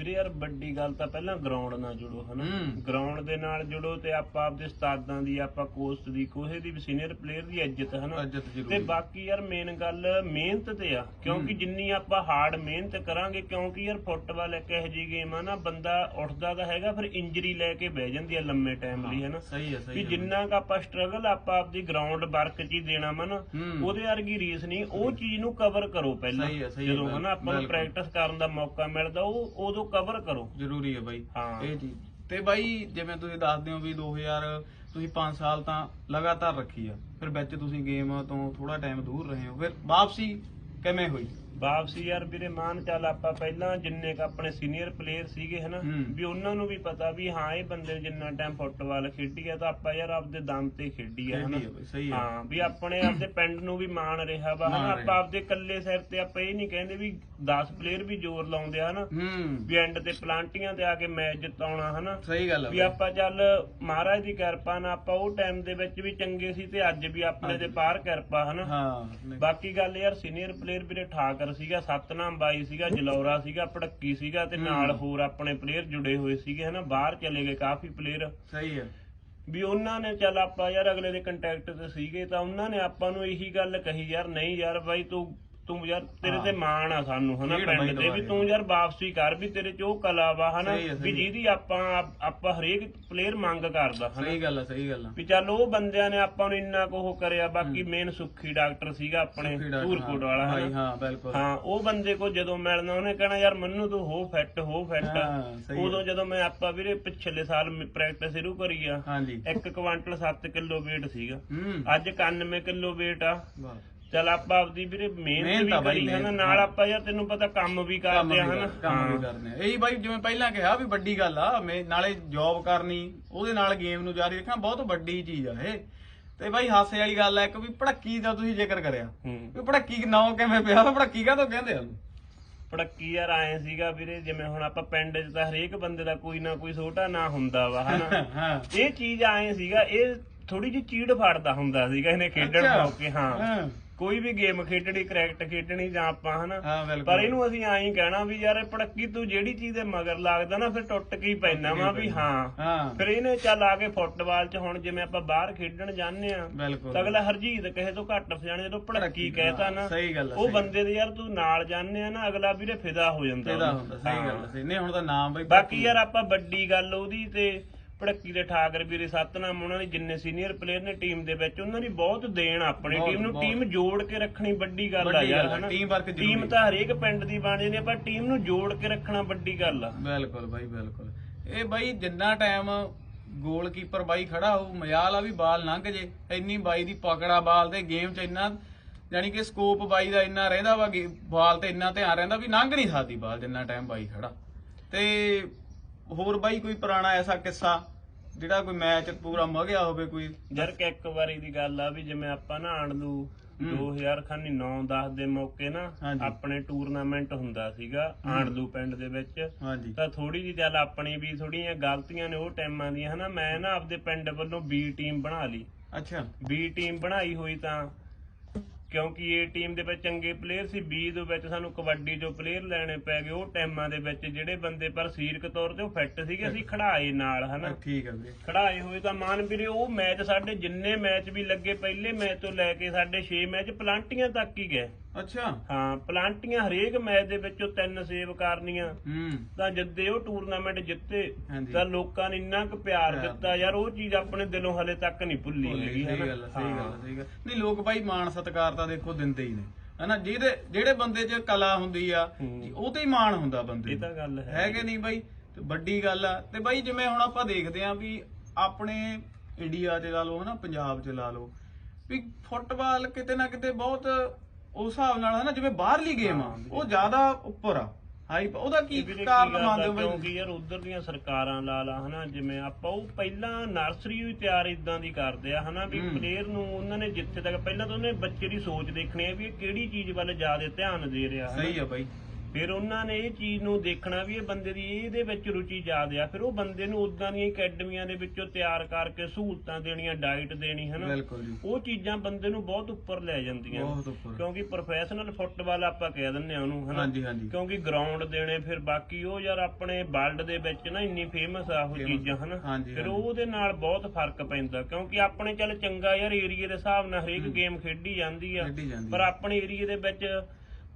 ਵੀਰੇ ਯਾਰ ਵੱਡੀ ਗੱਲ ਤਾਂ ਪਹਿਲਾਂ ਗਰਾਊਂਡ ਨਾਲ ਜੁੜੋ ਹਨਾ? ਹੂੰ। ਗਰਾਊਂਡ ਦੇ ਨਾਲ ਜੁੜੋ ਤੇ ਆਪਾਂ ਆਪਦੇ ਉਸਤਾਦਾਂ ਦੀ ਆਪਾਂ ਕੋਚ ਦੀ ਕੋਹੇ ਦੀ ਸੀਨੀਅਰ ਪਲੇਅਰ ਦੀ ਇੱਜ਼ਤ ਹਨਾ? ਇੱਜ਼ਤ ਤੇ ਬਾਕੀ ਯਾਰ ਮੇਨ ਗੱਲ ਮਿਹਨਤ ਤੇ ਆ ਕਿਉਂਕਿ ਜਿੰਨੀ ਆਪਾਂ ਹਾਰਡ ਮਿਹਨਤ ਕਰਾਂਗੇ ਕਿਉਂਕਿ ਯਾਰ ਫੁੱਟਬਾਲ ਇੱਕ ਇਹੋ ਜਿਹੀ ਗੇਮ ਆ ਨਾ ਬੰਦਾ ਉੱਠਦਾ ਤਾਂ ਹੈਗਾ ਫਿਰ ਇੰਜਰੀ ਲੈ ਕੇ ਬਹਿ ਜਾਂਦੀ ਆ ਲੰਮੇ ਟਾਈਮ ਲਈ ਹਨਾ? ਸਹੀ ਹੈ ਵੀ ਹੈ ਜਿੰਨਾ ਕ ਆਪਾਂ ਸਟਰਗਲ ਆਪਾਂ ਆਪਦੀ ਗਰਾਊਂਡ ਵਰਕ 'ਚ ਹੀ ਦੇਣਾ ਵਾ ਨਾ ਹੂੰ। ਉਹਦੇ ਵਰਗੀ ਰੀਸ ਨਹੀਂ ਉਹ ਚੀਜ਼ ਨੂੰ ਕਵਰ ਕਰੋ ਪਹਿਲਾਂ। ਸਹੀ ਹੈ, ਸਹੀ ਹੈ, ਜਦੋਂ ਹਨਾ ਆਪਾਂ ਨੂੰ ਬਿਲਕੁਲ। ਪ੍ਰੈਕਟਿਸ ਕਰਨ ਦਾ ਮੌਕਾ ਮਿਲਦਾ ਉਹ ਉਦੋਂ ਕਵਰ ਕਰੋ। ਜ਼ਰੂਰੀ ਹੈ ਬਾਈ। ਹਾਂ। ਇਹ ਚੀਜ਼। ਤੇ ਬਾਈ ਜਿਵੇਂ ਤੁਸੀਂ ਦੱਸਦੇ ਹੋ ਵੀ 2000 ਤੁਸੀਂ 5 ਸਾਲ ਤਾਂ ਲਗਾਤਾਰ ਰੱਖੀ ਆ। ਫਿਰ ਵਿੱਚ ਤੁਸੀਂ ਗੇਮ ਤੋਂ ਥੋੜਾ ਟਾਈਮ ਦੂਰ ਰਹੇ ਹੋ। ਫਿਰ ਵਾਪਸੀ ਕਿਵੇਂ ਹੋਈ? ਵਾਪਸੀ ਯਾਰ ਵੀਰੇ ਮਾਨ ਚੱਲ ਆਪਾਂ ਪਹਿਲਾਂ ਜਿੰਨੇ ਕ ਆਪਣੇ ਸੀਨੀਅਰ ਪਲੇਅਰ ਸੀਗੇ ਹਨਾ। ਵੀ ਉਹਨਾਂ ਨੂੰ ਵੀ ਪਤਾ ਵੀ ਹਾਂ ਇਹ ਬੰਦੇ ਨੇ ਜਿੰਨਾ ਟਾਈਮ ਫੁੱਟਬਾਲ ਖੇਡੀ ਆ ਤਾਂ ਆਪਾਂ ਯਾਰ ਆਪਦੇ ਦਮ ਤੇ ਖੇਡੀ ਆ ਹਨਾ। ਸਹੀ ਆ। ਹਾਂ ਵੀ ਆਪਣੇ ਆਪਦੇ ਪਿੰਡ ਨੂੰ ਵੀ ਮਾਣ ਰਿਹਾ ਵਾ ਹਨਾ। ਆਪਾਂ ਆਪਦੇ ਕੱਲੇ ਸਿਰ ਤੇ ਆਪਾਂ ਇਹ ਨਹੀਂ ਕਹਿੰਦੇ ਵੀ 10 ਪਲੇਅਰ ਵੀ ਜ਼ੋਰ ਲਾਉਂਦੇ ਆ ਹਨਾ। ਹੂੰ। ਵੀ ਐਂਡ ਤੇ ਪਲਾਂਟੀਆਂ ਤੇ ਆ ਕੇ ਮੈਚ ਜਿਤਾਉਣਾ ਹਨਾ। ਸਹੀ ਗੱਲ ਵੀ ਆਪਾਂ ਚੱਲ ਮਹਾਰਾਜ ਦੀ ਕਿਰਪਾ ਨਾਲ ਆਪਾਂ ਉਹ ਟਾਈਮ ਦੇ ਵਿੱਚ ਵੀ ਚੰਗੇ ਸੀ ਤੇ ਅੱਜ ਵੀ ਆਪਣੇ ਦੇ ਪਾਰ ਕਿਰਪਾ ਹਨਾ। ਹਾਂ ਬਾਕੀ ਗੱਲ ਯਾਰ ਸੀਨੀਅਰ ਪਲੇਅਰ ਵੀਰੇ ਠਾਕਰ ਸੀਗਾ ਸਤਨਾਮ ਬਾਈ ਸੀਗਾ ਜਲੌਰਾ ਸੀਗਾ ਪੜੱਕੀ ਸੀਗਾ ਤੇ ਨਾਲ ਹੋਰ ਆਪਣੇ ਪਲੇਅਰ ਜੁੜੇ ਹੋਏ ਸੀਗੇ ਹਨਾ ਬਾਹਰ ਚਲੇ ਗਏ ਕਾਫੀ ਪਲੇਅਰ ਸਹੀ ਹੈ ਵੀ ਉਹਨਾਂ ਨੇ ਚੱਲ ਆਪਾਂ ਯਾਰ ਅਗਲੇ ਦੇ ਕੰਟੈਕਟ ਤੇ ਸੀਗੇ ਤਾਂ ਉਹਨਾਂ ਨੇ ਆਪਾਂ ਨੂੰ ਇਹੀ ਗੱਲ ਕਹੀ ਯਾਰ ਨਹੀਂ ਯਾਰ ਬਾਈ ਤੂੰ ਤੂੰ ਯਾਰ ਤੇਰੇ ਤੇ ਮਾਣ ਆ ਸਾਨੂੰ ਹਨਾ ਬਾਈ ਪਿੰਡ ਦੇ ਵੀ। ਤੂੰ ਯਾਰ ਵਾਪਸੀ ਕਰ ਵੀ ਤੇਰੇ ਚ ਉਹ ਕਲਾ ਵਾ ਹਨਾ ਸਹੀ ਹੈ, ਸਹੀ ਵੀ ਹੈ। ਜਿਹਦੀ ਆਪਾਂ ਆਪਾਂ ਹਰੇਕ ਪਲੇਅਰ ਮੰਗ ਕਰਦਾ ਹਨਾ। ਸਹੀ ਗੱਲ ਹੈ ਸਹੀ ਗੱਲ ਹੈ ਵੀ ਚੱਲ ਉਹ ਬੰਦਿਆਂ ਨੇ ਆਪਾਂ ਨੂੰ ਇੰਨਾ ਕੁ ਉਹ ਕਰਿਆ ਬਾਕੀ ਮੇਨ ਸੁੱਖੀ ਡਾਕਟਰ ਸੀਗਾ ਆਪਣੇ ਸੁੱਖੀ ਡਾਕਟਰ, ਧੂਰਕੋਟ ਵਾਲਾ ਹਾਂ, ਹਨਾ। ਹਾਂ ਬਿਲਕੁਲ। ਹਾਂ ਉਹ ਬੰਦੇ ਕੋ ਜਦੋਂ ਮਿਲਣਾ ਉਹਨੇ ਕਹਿਣਾ ਯਾਰ ਮੰਨੂ ਤੂੰ ਹੋ ਫਿੱਟ ਹੋ ਫਿੱਟ ਹਾਂ, ਸਹੀ ਹੈ। ਉਦੋਂ ਜਦੋਂ ਮੈਂ ਆਪਾਂ ਵੀਰੇ ਪਿਛਲੇ ਸਾਲ ਪ੍ਰੈਕਟਿਸ ਸ਼ੁਰੂ ਕਰੀ ਆ ਹਾਂਜੀ। ਇੱਕ ਕੁਆਂਟਲ 7 ਕਿਲੋ weight ਸੀਗਾ। ਹੂੰ। ਅੱਜ 91 ਕਿਲੋ weight ਆ। ਵਾਹ। ਚੱਲ ਆਪਾਂ ਆਪਦੀ ਵੀਰੇ ਮਿਹਨਤ ਮਿਹਨਤ ਵੀ ਬਾਈ, ਕਰੀ ਹੈ ਨਾ ਮਿਹਨਤ, ਨਾਲ। ਆਪਾਂ ਯਾਰ ਤੈਨੂੰ ਪਤਾ ਕੰਮ ਵੀ ਕੰਮ ਵੀ ਕਰਦੇ ਆ ਹਨਾ? ਕਰ- ਕੰਮ ਵੀ ਕਰਨੇ ਆ। ਇਹੀ ਬਾਈ ਜਿਵੇਂ ਪਹਿਲਾਂ ਕਿਹਾ ਵੀ ਵੱਡੀ ਗੱਲ ਆ ਮੈਂ ਨਾਲੇ ਜੌਬ ਕਰਨੀ ਉਹਦੇ ਨਾਲ ਗੇਮ ਨੂੰ ਜਾਰੀ ਰੱਖਣਾ ਬਹੁਤ ਵੱਡੀ ਚੀਜ਼ ਆ ਇਹ। ਤੇ ਬਾਈ ਹਾਸੇ ਵਾਲੀ ਗੱਲ ਆ ਇੱਕ ਵੀ ਭੜੱਕੀ ਦਾ ਤੁਸੀਂ ਜ਼ਿਕਰ ਕਰਿਆ। ਹੂੰ। ਵੀ ਭੜੱਕੀ ਨਾਂ ਕਿਵੇਂ ਪਿਆ ਭੜੱਕੀ ਕਾ ਕਹਿੰਦੇ ਆ? ਪੜੱਕੀ ਯਾਰ ਆਏ ਸੀਗਾ ਵੀਰੇ ਜਿਵੇਂ ਹੁਣ ਆਪਾਂ ਪਿੰਡ 'ਚ ਤਾਂ ਹਰੇਕ ਬੰਦੇ ਦਾ ਕੋਈ ਨਾ ਕੋਈ ਛੋਟਾ ਨਾਂ ਹੁੰਦਾ ਵਾ ਹਨਾ? ਹਾਂ। ਇਹ ਚੀਜ਼ ਆਏ ਸੀਗਾ ਇਹ ਥੋੜੀ ਜਿਹੀ ਚੀੜ ਫੜਦਾ ਹੁੰਦਾ ਸੀਗਾ ਇਹਨੇ ਖੇਡਣ ਅੱਛਾ। ਮੌਕੇ ਹਾਂ। ਹਾਂ। ਕੋਈ ਵੀ ਗੇਮ ਖੇਡਣੀ ਕ੍ਰਿਕਟ ਖੇਡਣੀ ਜਾਂ ਆਪਾਂ ਹਨਾ। ਪਰ ਇਹਨੂੰ ਅਸੀਂ ਐਂ ਹੀ ਕਹਿਣਾ ਵੀ ਯਾਰ ਇਹ ਪੜੱਕੀ ਤੂੰ ਜਿਹੜੀ ਚੀਜ਼ ਦੇ ਮਗਰ ਲੱਗਦਾ ਨਾ ਫਿਰ ਟੁੱਟ ਕੇ ਹੀ ਪੈਣਾ ਵਾ ਵੀ ਹਾਂ। ਫਿਰ ਇਹਨੇ ਚੱਲ ਆ ਕੇ ਫੁੱਟਬਾਲ 'ਚ ਹੁਣ ਜਿਵੇਂ ਆਪਾਂ ਬਾਹਰ ਖੇਡਣ ਜਾਂਦੇ ਆ ਅਗਲਾ ਹਰਜੀਤ ਕਹੇ ਤੋਂ ਘੱਟ ਸਿਆਣੇ ਜਦੋਂ ਭੜੱਕੀ ਕਹਿਤਾ ਨਾ ਸਹੀ ਗੱਲ ਆ, ਉਹ। ਬੰਦੇ ਦੇ ਯਾਰ ਤੂੰ ਨਾਲ ਜਾਂਦੇ ਆ ਨਾ ਅਗਲਾ ਵੀਰੇ ਫਿਦਾ ਹੋ ਜਾਂਦਾ। ਹੁੰਦਾ ਸਹੀ ਗੱਲ ਸਹੀ। ਨਹੀਂ ਹੁਣ ਤਾਂ ਨਾਮ ਬਈ ਬਾਕੀ ਯਾਰ ਆਪਾਂ ਵੱਡੀ ਗੱਲ ਉਹਦੀ ਤੇ ਭੜੱਕੀ ਦੇ ਠਾਕਰ ਵੀਰੇ ਸਤਨਾਮ ਉਹਨਾਂ ਦੇ ਜਿੰਨੇ ਸੀਨੀਅਰ ਪਲੇਅਰ ਨੇ ਟੀਮ ਦੇ ਵਿੱਚ ਉਹਨਾਂ ਦੀ ਬਹੁਤ ਦੇਣ ਆਪਣੀ ਟੀਮ ਨੂੰ। ਟੀਮ ਜੋੜ ਕੇ ਰੱਖਣੀ ਵੱਡੀ ਗੱਲ ਆ ਯਾਰ ਹਨਾ? team work ਜ਼ਰੂਰੀ ਟੀਮ ਤਾਂ ਹਰੇਕ ਪਿੰਡ ਦੀ ਬਣ ਜਾਂਦੀ ਆ ਪਰ ਟੀਮ ਨੂੰ ਜੋੜ ਕੇ ਰੱਖਣਾ ਵੱਡੀ ਗੱਲ ਆ। ਬਿਲਕੁਲ ਬਾਈ ਬਿਲਕੁਲ। ਇਹ ਬਾਈ ਜਿੰਨਾ ਟਾਈਮ ਗੋਲਕੀਪਰ ਬਾਈ ਖੜਾ ਹੋਊ ਮਜਾਲ ਆ ਵੀ ਬਾਲ ਲੰਘ ਜੇ ਇੰਨੀ ਬਾਈ ਦੀ ਪਕੜਾ ਬਾਲ ਤੇ ਗੇਮ 'ਚ ਇੰਨਾ ਯਾਨੀ ਕਿ ਸਕੋਪ ਬਾਈ ਦਾ ਇੰਨਾ ਰਹਿੰਦਾ ਵਾ ਬਾਲ ਤੇ ਇੰਨਾ ਧਿਆਨ ਰਹਿੰਦਾ ਵੀ ਲੰਘ ਨਹੀਂ ਸਕਦੀ ਬਾਲ ਜਿੰਨਾ ਟਾਈਮ ਬਾਈ ਖੜਾ। ਤੇ ਹੋਰ ਬਾਈ ਕੋਈ ਪੁਰਾਣਾ ਐਸਾ ਕਿੱਸਾ ਜਿਹੜਾ ਕੋਈ ਮੈਚ ਪੂਰਾ ਮਗਿਆ ਹੋਵੇ ਕੋਈ? ਯਾਰ ਕਿ ਇੱਕ ਵਾਰੀ ਦੀ ਗੱਲ ਆ ਵੀ ਜਿਵੇਂ ਆਪਾਂ ਨਾ ਆਣਦੂ 2000 ਖਾਨੀ 9 10 ਦੇ ਮੌਕੇ ਨਾ ਹਾਂਜੀ। ਆਪਣੇ ਟੂਰਨਾਮੈਂਟ ਹੁੰਦਾ ਸੀਗਾ ਆਣਦੂ ਪਿੰਡ ਦੇ ਵਿੱਚ। ਹਾਂਜੀ। ਤਾਂ ਥੋੜੀ ਜਿਹੀ ਚੱਲ ਆਪਣੀ ਵੀ ਥੋੜੀਆਂ ਗਲਤੀਆਂ ਨੇ ਉਹ ਟਾਈਮਾਂ ਦੀਆਂ ਹਨਾ। ਮੈਂ ਨਾ ਆਪਦੇ ਪਿੰਡ ਵੱਲੋਂ ਬੀ ਟੀਮ ਬਣਾ ਲਈ। ਅੱਛਾ। ਬੀ ਟੀਮ ਬਣਾਈ ਹੋਈ ਤਾਂ ਕਿਉਂਕਿ ਇਹ ਟੀਮ ਦੇ ਵਿੱਚ ਚੰਗੇ ਪਲੇਅਰ ਸੀ। ਬੀ ਦੇ ਵਿੱਚ ਸਾਨੂੰ ਕਬੱਡੀ ਚੋਂ ਪਲੇਅਰ ਲੈਣੇ ਪੈ ਗਏ। ਉਹ ਟਾਈਮਾਂ ਦੇ ਵਿੱਚ ਜਿਹੜੇ ਬੰਦੇ ਪਰ ਸਰੀਰਕ ਤੌਰ ਤੇ ਉਹ ਫਿੱਟ ਸੀਗੇ ਅਸੀਂ ਖੜਾਏ ਨਾਲ ਹਨਾ? ਠੀਕ ਹੈ ਵੀਰੇ। ਖੜਾਏ ਹੋਏ ਤਾਂ ਮਾਨ ਵੀਰੇ ਉਹ ਮੈਚ ਸਾਡੇ ਜਿੰਨੇ ਮੈਚ ਵੀ ਲੱਗੇ ਪਹਿਲੇ ਮੈਚ ਤੋਂ ਲੈ ਕੇ ਸਾਡੇ 6 ਮੈਚ ਪਲਾਂਟੀਆਂ ਤੱਕ ਹੀ ਗਏ। ਅੱਛਾ ਹਾਂ ਪਲਾਂਟੀਆਂ ਹਰੇਕ ਮੈਚ ਦੇ ਵਿੱਚੋਂ ਤਿੰਨ ਸੇਵ ਕਰਨੀਆਂ ਹੂੰ ਤਾਂ ਜਿੱਦੇ ਉਹ ਟੂਰਨਾਮੈਂਟ ਜਿੱਤੇ ਹਾਂਜੀ। ਤਾਂ ਲੋਕਾਂ ਨੇ ਇੰਨਾ ਕੁ ਪਿਆਰ ਪਿਆਰ ਦਿੱਤਾ ਯਾਰ ਉਹ ਚੀਜ਼ ਆਪਣੇ ਦਿਲੋਂ ਹਲੇ ਤੱਕ ਨਹੀਂ ਭੁੱਲੀ ਹੈਗੀ ਸਹੀ। ਗੱਲ ਆ, ਸਹੀ ਗੱਲ ਆ, ਹਾਂ। ਸਹੀ ਗੱਲ ਨਹੀਂ ਲੋਕ ਭਾਈ ਮਾਣ ਸਤਿਕਾਰ ਤਾਂ ਦੇਖੋ ਦਿੰਦੇ ਹੀ ਨੇ ਹਨਾ ਜਿਹਦੇ ਜਿਹੜੇ ਬੰਦੇ 'ਚ ਕਲਾ ਹੁੰਦੀ ਆ ਹੂੰ। ਉਹ ਤੇ ਹੀ ਮਾਣ ਹੁੰਦਾ ਬੰਦੇ ਇਹ ਨੂੰ। ਤਾਂ ਗੱਲ ਹੈ ਹੈ ਕਿ ਨਹੀਂ ਬਾਈ ਤੇ ਵੱਡੀ ਗੱਲ ਆ ਤੇ ਬਾਈ ਜਿਵੇਂ ਹੁਣ ਆਪਾਂ ਦੇਖਦੇ ਆ ਵੀ ਆਪਣੇ ਇੰਡੀਆ 'ਚ ਲਾ ਲਓ ਹਨਾ ਪੰਜਾਬ 'ਚ ਲਾ ਲਓ ਵੀ ਫੁੱਟਬਾਲ ਕਿਤੇ ਨਾ ਕਿਤੇ ਬਹੁਤ ਉਸ ਹਿਸਾਬ ਨਾਲ ਹਨਾ ਜਿਵੇਂ ਬਾਹਰਲੀ ਗੇਮ ਆ ਹਾਂ, ਉਹ ਜ਼ਿਆਦਾ ਉੱਪਰ ਆ ਹਾਈ ਉਹਦਾ ਕੀ ਕਾਰਨ ਆ, ਮੰਨਦੇ ਹੋ ਬਾਈ ਕਿਉਂਕਿ ਯਾਰ ਉਧਰ ਦੀਆਂ ਸਰਕਾਰਾਂ ਲਾ ਲਾ ਹਨਾ ਜਿਵੇਂ ਆਪਾਂ ਉਹ ਪਹਿਲਾਂ ਨਰਸਰੀ ਵੀ ਤਿਆਰ ਇਦਾਂ ਦੀ ਕਰਦੇ ਆ ਹਨਾ ਵੀ ਹੂੰ। ਪਲੇਅਰ ਨੂੰ ਉਹਨਾਂ ਨੇ ਜਿੱਥੇ ਤੱਕ ਪਹਿਲਾਂ ਤਾਂ ਉਹਨੇ ਬੱਚੇ ਦੀ ਸੋਚ ਦੇਖਣੀ ਹੈ ਵੀ ਇਹ ਕਿਹੜੀ ਚੀਜ਼ ਵੱਲ ਜ਼ਿਆਦਾ ਧਿਆਨ ਦੇ ਰਿਹਾ ਹਨਾ। ਸਹੀ ਆ ਬਾਈ ਫਿਰ ਉਹਨਾਂ ਨੇ ਇਹ ਚੀਜ਼ ਨੂੰ ਦੇਖਣਾ ਵੀ ਇਹ ਬੰਦੇ ਦੀ ਇਹਦੇ ਵਿੱਚ ਰੁਚੀ ਜ਼ਿਆਦਾ ਆ ਫਿਰ ਉਹ ਬੰਦੇ ਨੂੰ ਉਦਾਂ ਦੀਆਂ ਅਕੈਡਮੀਆਂ ਦੇ ਵਿੱਚੋਂ ਤਿਆਰ ਕਰਕੇ ਸਹੂਲਤਾਂ ਦੇਣੀਆਂ ਡਾਈਟ ਦੇਣੀ ਹਨਾ? ਉਹ ਚੀਜ਼ਾਂ ਬੰਦੇ ਨੂੰ ਬਹੁਤ ਉੱਪਰ ਲੈ ਜਾਂਦੀਆਂ ਕਿਉਂਕਿ ਪ੍ਰੋਫੈਸ਼ਨਲ ਫੁੱਟਬਾਲ ਆਪਾਂ ਕਹਿ ਦਿੰਦੇ ਆ ਉਹਨੂੰ ਹਨਾ? ਕਿਉਂਕਿ ਗਰਾਊਂਡ ਦੇਣੇ ਫਿਰ ਬਾਕੀ ਉਹ ਯਾਰ ਆਪਣੇ ਵਰਲਡ ਦੇ ਵਿੱਚ ਨਾ ਇੰਨੀ ਫੇਮਸ ਆ ਉਹ ਚੀਜ਼ਾਂ ਹਨਾ? ਫਿਰ। ਉਹਦੇ ਨਾਲ ਬਹੁਤ ਫ਼ਰਕ ਪੈਂਦਾ ਕਿਉਂਕਿ ਆਪਣੇ ਚੱਲ ਚੰਗਾ ਯਾਰ ਏਰੀਏ ਦੇ ਹਿਸਾਬ ਨਾਲ ਹਰੇਕ ਗੇਮ ਖੇਡੀ ਜਾਂਦੀ ਆ। ਪਰ। ਆਪਣੇ ਏਰੀਏ ਦੇ ਵਿੱਚ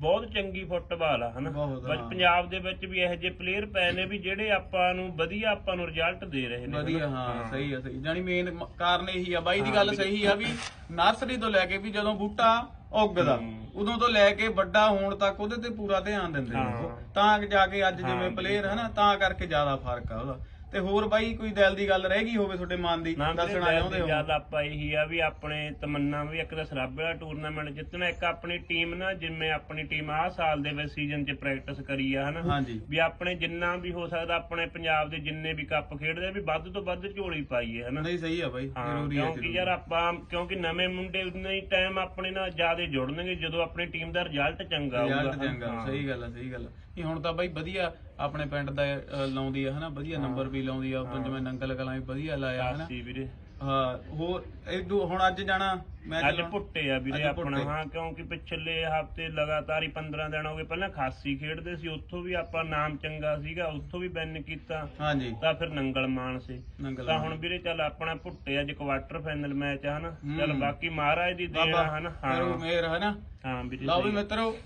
ਬਹੁਤ ਚੰਗੀ ਫੁੱਟਬਾਲ ਆ ਹਨਾ ਬਹੁਤ, ਹਾਂ। ਪੰਜਾਬ ਦੇ ਵਿੱਚ ਵੀ ਇਹੋ ਜਿਹੇ ਪਲੇਅਰ ਪਏ ਨੇ ਵੀ ਜਿਹੜੇ ਆਪਾਂ ਨੂੰ ਵਧੀਆ ਆਪਾਂ ਨੂੰ ਰਿਜ਼ਲਟ ਦੇ ਰਹੇ ਨੇ ਵਧੀਆ ਹਨਾ। ਹਾਂ ਸਹੀ ਆ ਸਹੀ ਜਾਨੀ ਮੇਨ ਕਾਰਨ ਇਹੀ ਆ ਬਾਈ ਦੀ ਗੱਲ। ਸਹੀ ਆ ਵੀ ਨਰਸਰੀ ਤੋਂ ਲੈ ਕੇ ਵੀ ਜਦੋਂ ਬੂਟਾ ਉੱਗਦਾ। ਉਦੋਂ ਤੋਂ ਲੈ ਕੇ ਵੱਡਾ ਹੋਣ ਤੱਕ ਉਹਦੇ ਤੇ ਪੂਰਾ ਧਿਆਨ ਦਿੰਦੇ ਨੇ ਉਹ। ਤਾਂ ਜਾ ਕੇ ਅੱਜ ਜਿਵੇਂ। ਪਲੇਅਰ ਹੈ ਨਾ ਤਾਂ ਕਰਕੇ ਜ਼ਿਆਦਾ ਫ਼ਰਕ ਆ ਉਹਦਾ ਤੇ ਹੋਰ ਬਾਈ ਕੋਈ ਦਿਲ ਦੀ ਗੱਲ ਰਹਿ ਗਈ ਹੋਵੇ ਤੁਹਾਡੇ ਮਨ ਦੀ? ਦੱਸਣਾ ਚਾਹੁੰਦੇ ਹੋ ਗੱਲ ਆਪਾਂ ਇਹੀ ਆ ਵੀ ਆਪਣੇ ਤਮੰਨਾ ਵੀ ਇੱਕ ਤਾਂ ਸਰਾਬੇ ਵਾਲਾ ਟੂਰਨਾਮੈਂਟ ਜਿੱਤਣਾ ਇੱਕ ਆਪਣੀ ਟੀਮ ਨਾ ਜਿਵੇਂ ਆਪਣੀ ਟੀਮ ਆਹ ਸਾਲ ਦੇ ਵਿੱਚ ਸੀਜ਼ਨ 'ਚ ਪ੍ਰੈਕਟਿਸ ਕਰੀ ਆ ਹਨਾ? ਵੀ ਆਪਣੇ ਜਿੰਨਾ ਵੀ ਹੋ ਸਕਦਾ ਆਪਣੇ ਪੰਜਾਬ ਦੇ ਜਿੰਨੇ ਵੀ ਕੱਪ ਖੇਡਦੇ ਆ ਵੀ ਵੱਧ ਤੋਂ ਵੱਧ ਝੋਲੀ ਪਾਈਏ ਹਨਾ? ਨਹੀਂ ਸਹੀ ਆ ਬਾਈ ਹਾਂ ਜ਼ਰੂਰੀ ਆ ਕਿਉਂਕਿ। ਯਾਰ ਆਪਾਂ ਕਿਉਂਕਿ ਨਵੇਂ ਮੁੰਡੇ ਉਨੇ ਹੀ ਟਾਈਮ ਆਪਣੇ ਨਾਲ ਜ਼ਿਆਦਾ ਜੁੜਨਗੇ ਜਦੋਂ ਆਪਣੀ ਟੀਮ ਦਾ ਰਿਜ਼ਲਟ ਚੰਗਾ ਆਊਗਾ ਰਿਜ਼ਲਟ ਚੰਗਾ ਹਾਂ। ਸਹੀ ਗੱਲ ਆ ਸਹੀ ਗੱਲ ਆ। ਇਹ ਹੁਣ ਤਾਂ ਬਾਈ ਵਧੀਆ ਆਪਣੇ ਪਿੰਡ ਦਾ ਅ, ਲਾਉਂਦੀ ਆ ਹਨਾ? ਵਧੀਆ ਨੰਬਰ ਵੀ ਲਾਉਂਦੀ ਆ ਉਦੋਂ ਜਿਵੇਂ ਨੰਗਲ ਕਲਾਂ ਵੀ ਵਧੀਆ ਲਾਇਆ ਹਨਾ? ਵੀਰੇ। ਹਾਂ ਹੋਰ ਇਹ ਹੁਣ ਅੱਜ ਜਾਣਾ? ਮੈਚ ਅੱਜ ਪੁੱਟੇ ਆ ਵੀਰੇ ਅੱਜ ਆਪਣਾ। ਹਾਂ ਕਿਉਂਕਿ ਪਿਛਲੇ ਹਫ਼ਤੇ ਲਗਾਤਾਰ ਹੀ 15 ਦਿਨ ਹੋ ਗਏ ਪਹਿਲਾਂ ਖਾਸੀ ਖੇਡਦੇ ਸੀ ਉੱਥੋਂ ਵੀ ਆਪਾਂ ਨਾਮ ਚੰਗਾ ਸੀਗਾ ਉੱਥੋਂ ਵੀ ਬੈਨ ਕੀਤਾ। ਹਾਂਜੀ। ਤਾਂ ਫਿਰ ਨੰਗਲ ਮਾਨ ਸੀ। ਨੰਗਲ ਤਾਂ ਹੁਣ ਵੀਰੇ ਚੱਲ ਆਪਣਾ ਪੁੱਟੇ ਅੱਜ ਕੁਆਟਰ ਫਾਈਨਲ ਮੈਚ ਆ ਹਨਾ। ਚੱਲ ਬਾਕੀ ਮਹਾਰਾਜ ਦੀ ਦੇਣ ਆ ਹਨਾ? ਹਾਂ। ਮੇਰ ਹਨਾ? ਹਾਂ ਵੀਰੇ ਲਓ ਵੀ। ਮਿੱਤਰੋ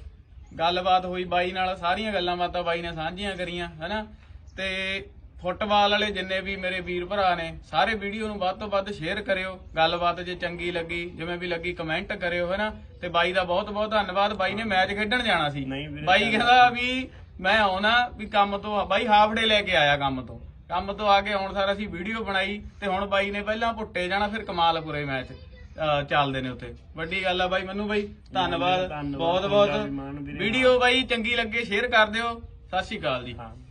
ਗੱਲਬਾਤ ਹੋਈ ਬਾਈ ਨਾਲ ਸਾਰੀਆਂ ਗੱਲਾਂ ਬਾਤਾਂ ਬਾਈ ਨੇ ਸਾਂਝੀਆਂ ਕਰੀਆਂ ਹਨਾ? ਤੇ ਫੁੱਟਬਾਲ ਵਾਲੇ ਜਿੰਨੇ ਵੀ ਮੇਰੇ ਵੀਰ ਭਰਾ ਨੇ ਸਾਰੇ ਵੀਡੀਓ ਨੂੰ ਵੱਧ ਤੋਂ ਵੱਧ ਸ਼ੇਅਰ ਕਰਿਓ ਗੱਲਬਾਤ ਜੇ ਚੰਗੀ ਲੱਗੀ ਜਿਵੇਂ ਵੀ ਲੱਗੀ ਕਮੈਂਟ ਕਰਿਓ ਹਨਾ? ਤੇ ਬਾਈ ਦਾ ਬਹੁਤ ਬਹੁਤ ਧੰਨਵਾਦ ਬਾਈ ਨੇ ਮੈਚ ਖੇਡਣ ਜਾਣਾ ਸੀ। ਬਾਈ ਕਹਿੰਦਾ ਵੀ ਮੈਂ ਆਉਣਾ ਵੀ ਕੰਮ ਤੋਂ ਬਾਈ ਹਾਫ ਡੇ ਲੈ ਕੇ ਆਇਆ ਕੰਮ ਤੋਂ। ਕੰਮ ਤੋਂ ਆ ਕੇ ਹੁਣ ਸਾਰਾ ਅਸੀਂ ਵੀਡੀਓ ਬਣਾਈ ਤੇ ਹੁਣ ਬਾਈ ਨੇ ਪਹਿਲਾਂ ਪੁੱਟੇ ਜਾਣਾ ਫਿਰ ਕਮਾਲਪੁਰੇ ਮੈਚ। ਚੱਲਦੇ ਨੇ ਉੱਥੇ। ਵੱਡੀ ਗੱਲ ਆ ਬਾਈ ਮੈਨੂੰ ਬਾਈ ਧੰਨਵਾਦ। ਬਹੁਤ ਬਹੁਤ। ਵੀਡੀਓ ਬਾਈ ਚੰਗੀ ਲੱਗੇ ਸ਼ੇਅਰ ਕਰ ਦਿਓ। ਸਤਿ ਸ਼੍ਰੀ ਅਕਾਲ ਜੀ। ਹਾਂ।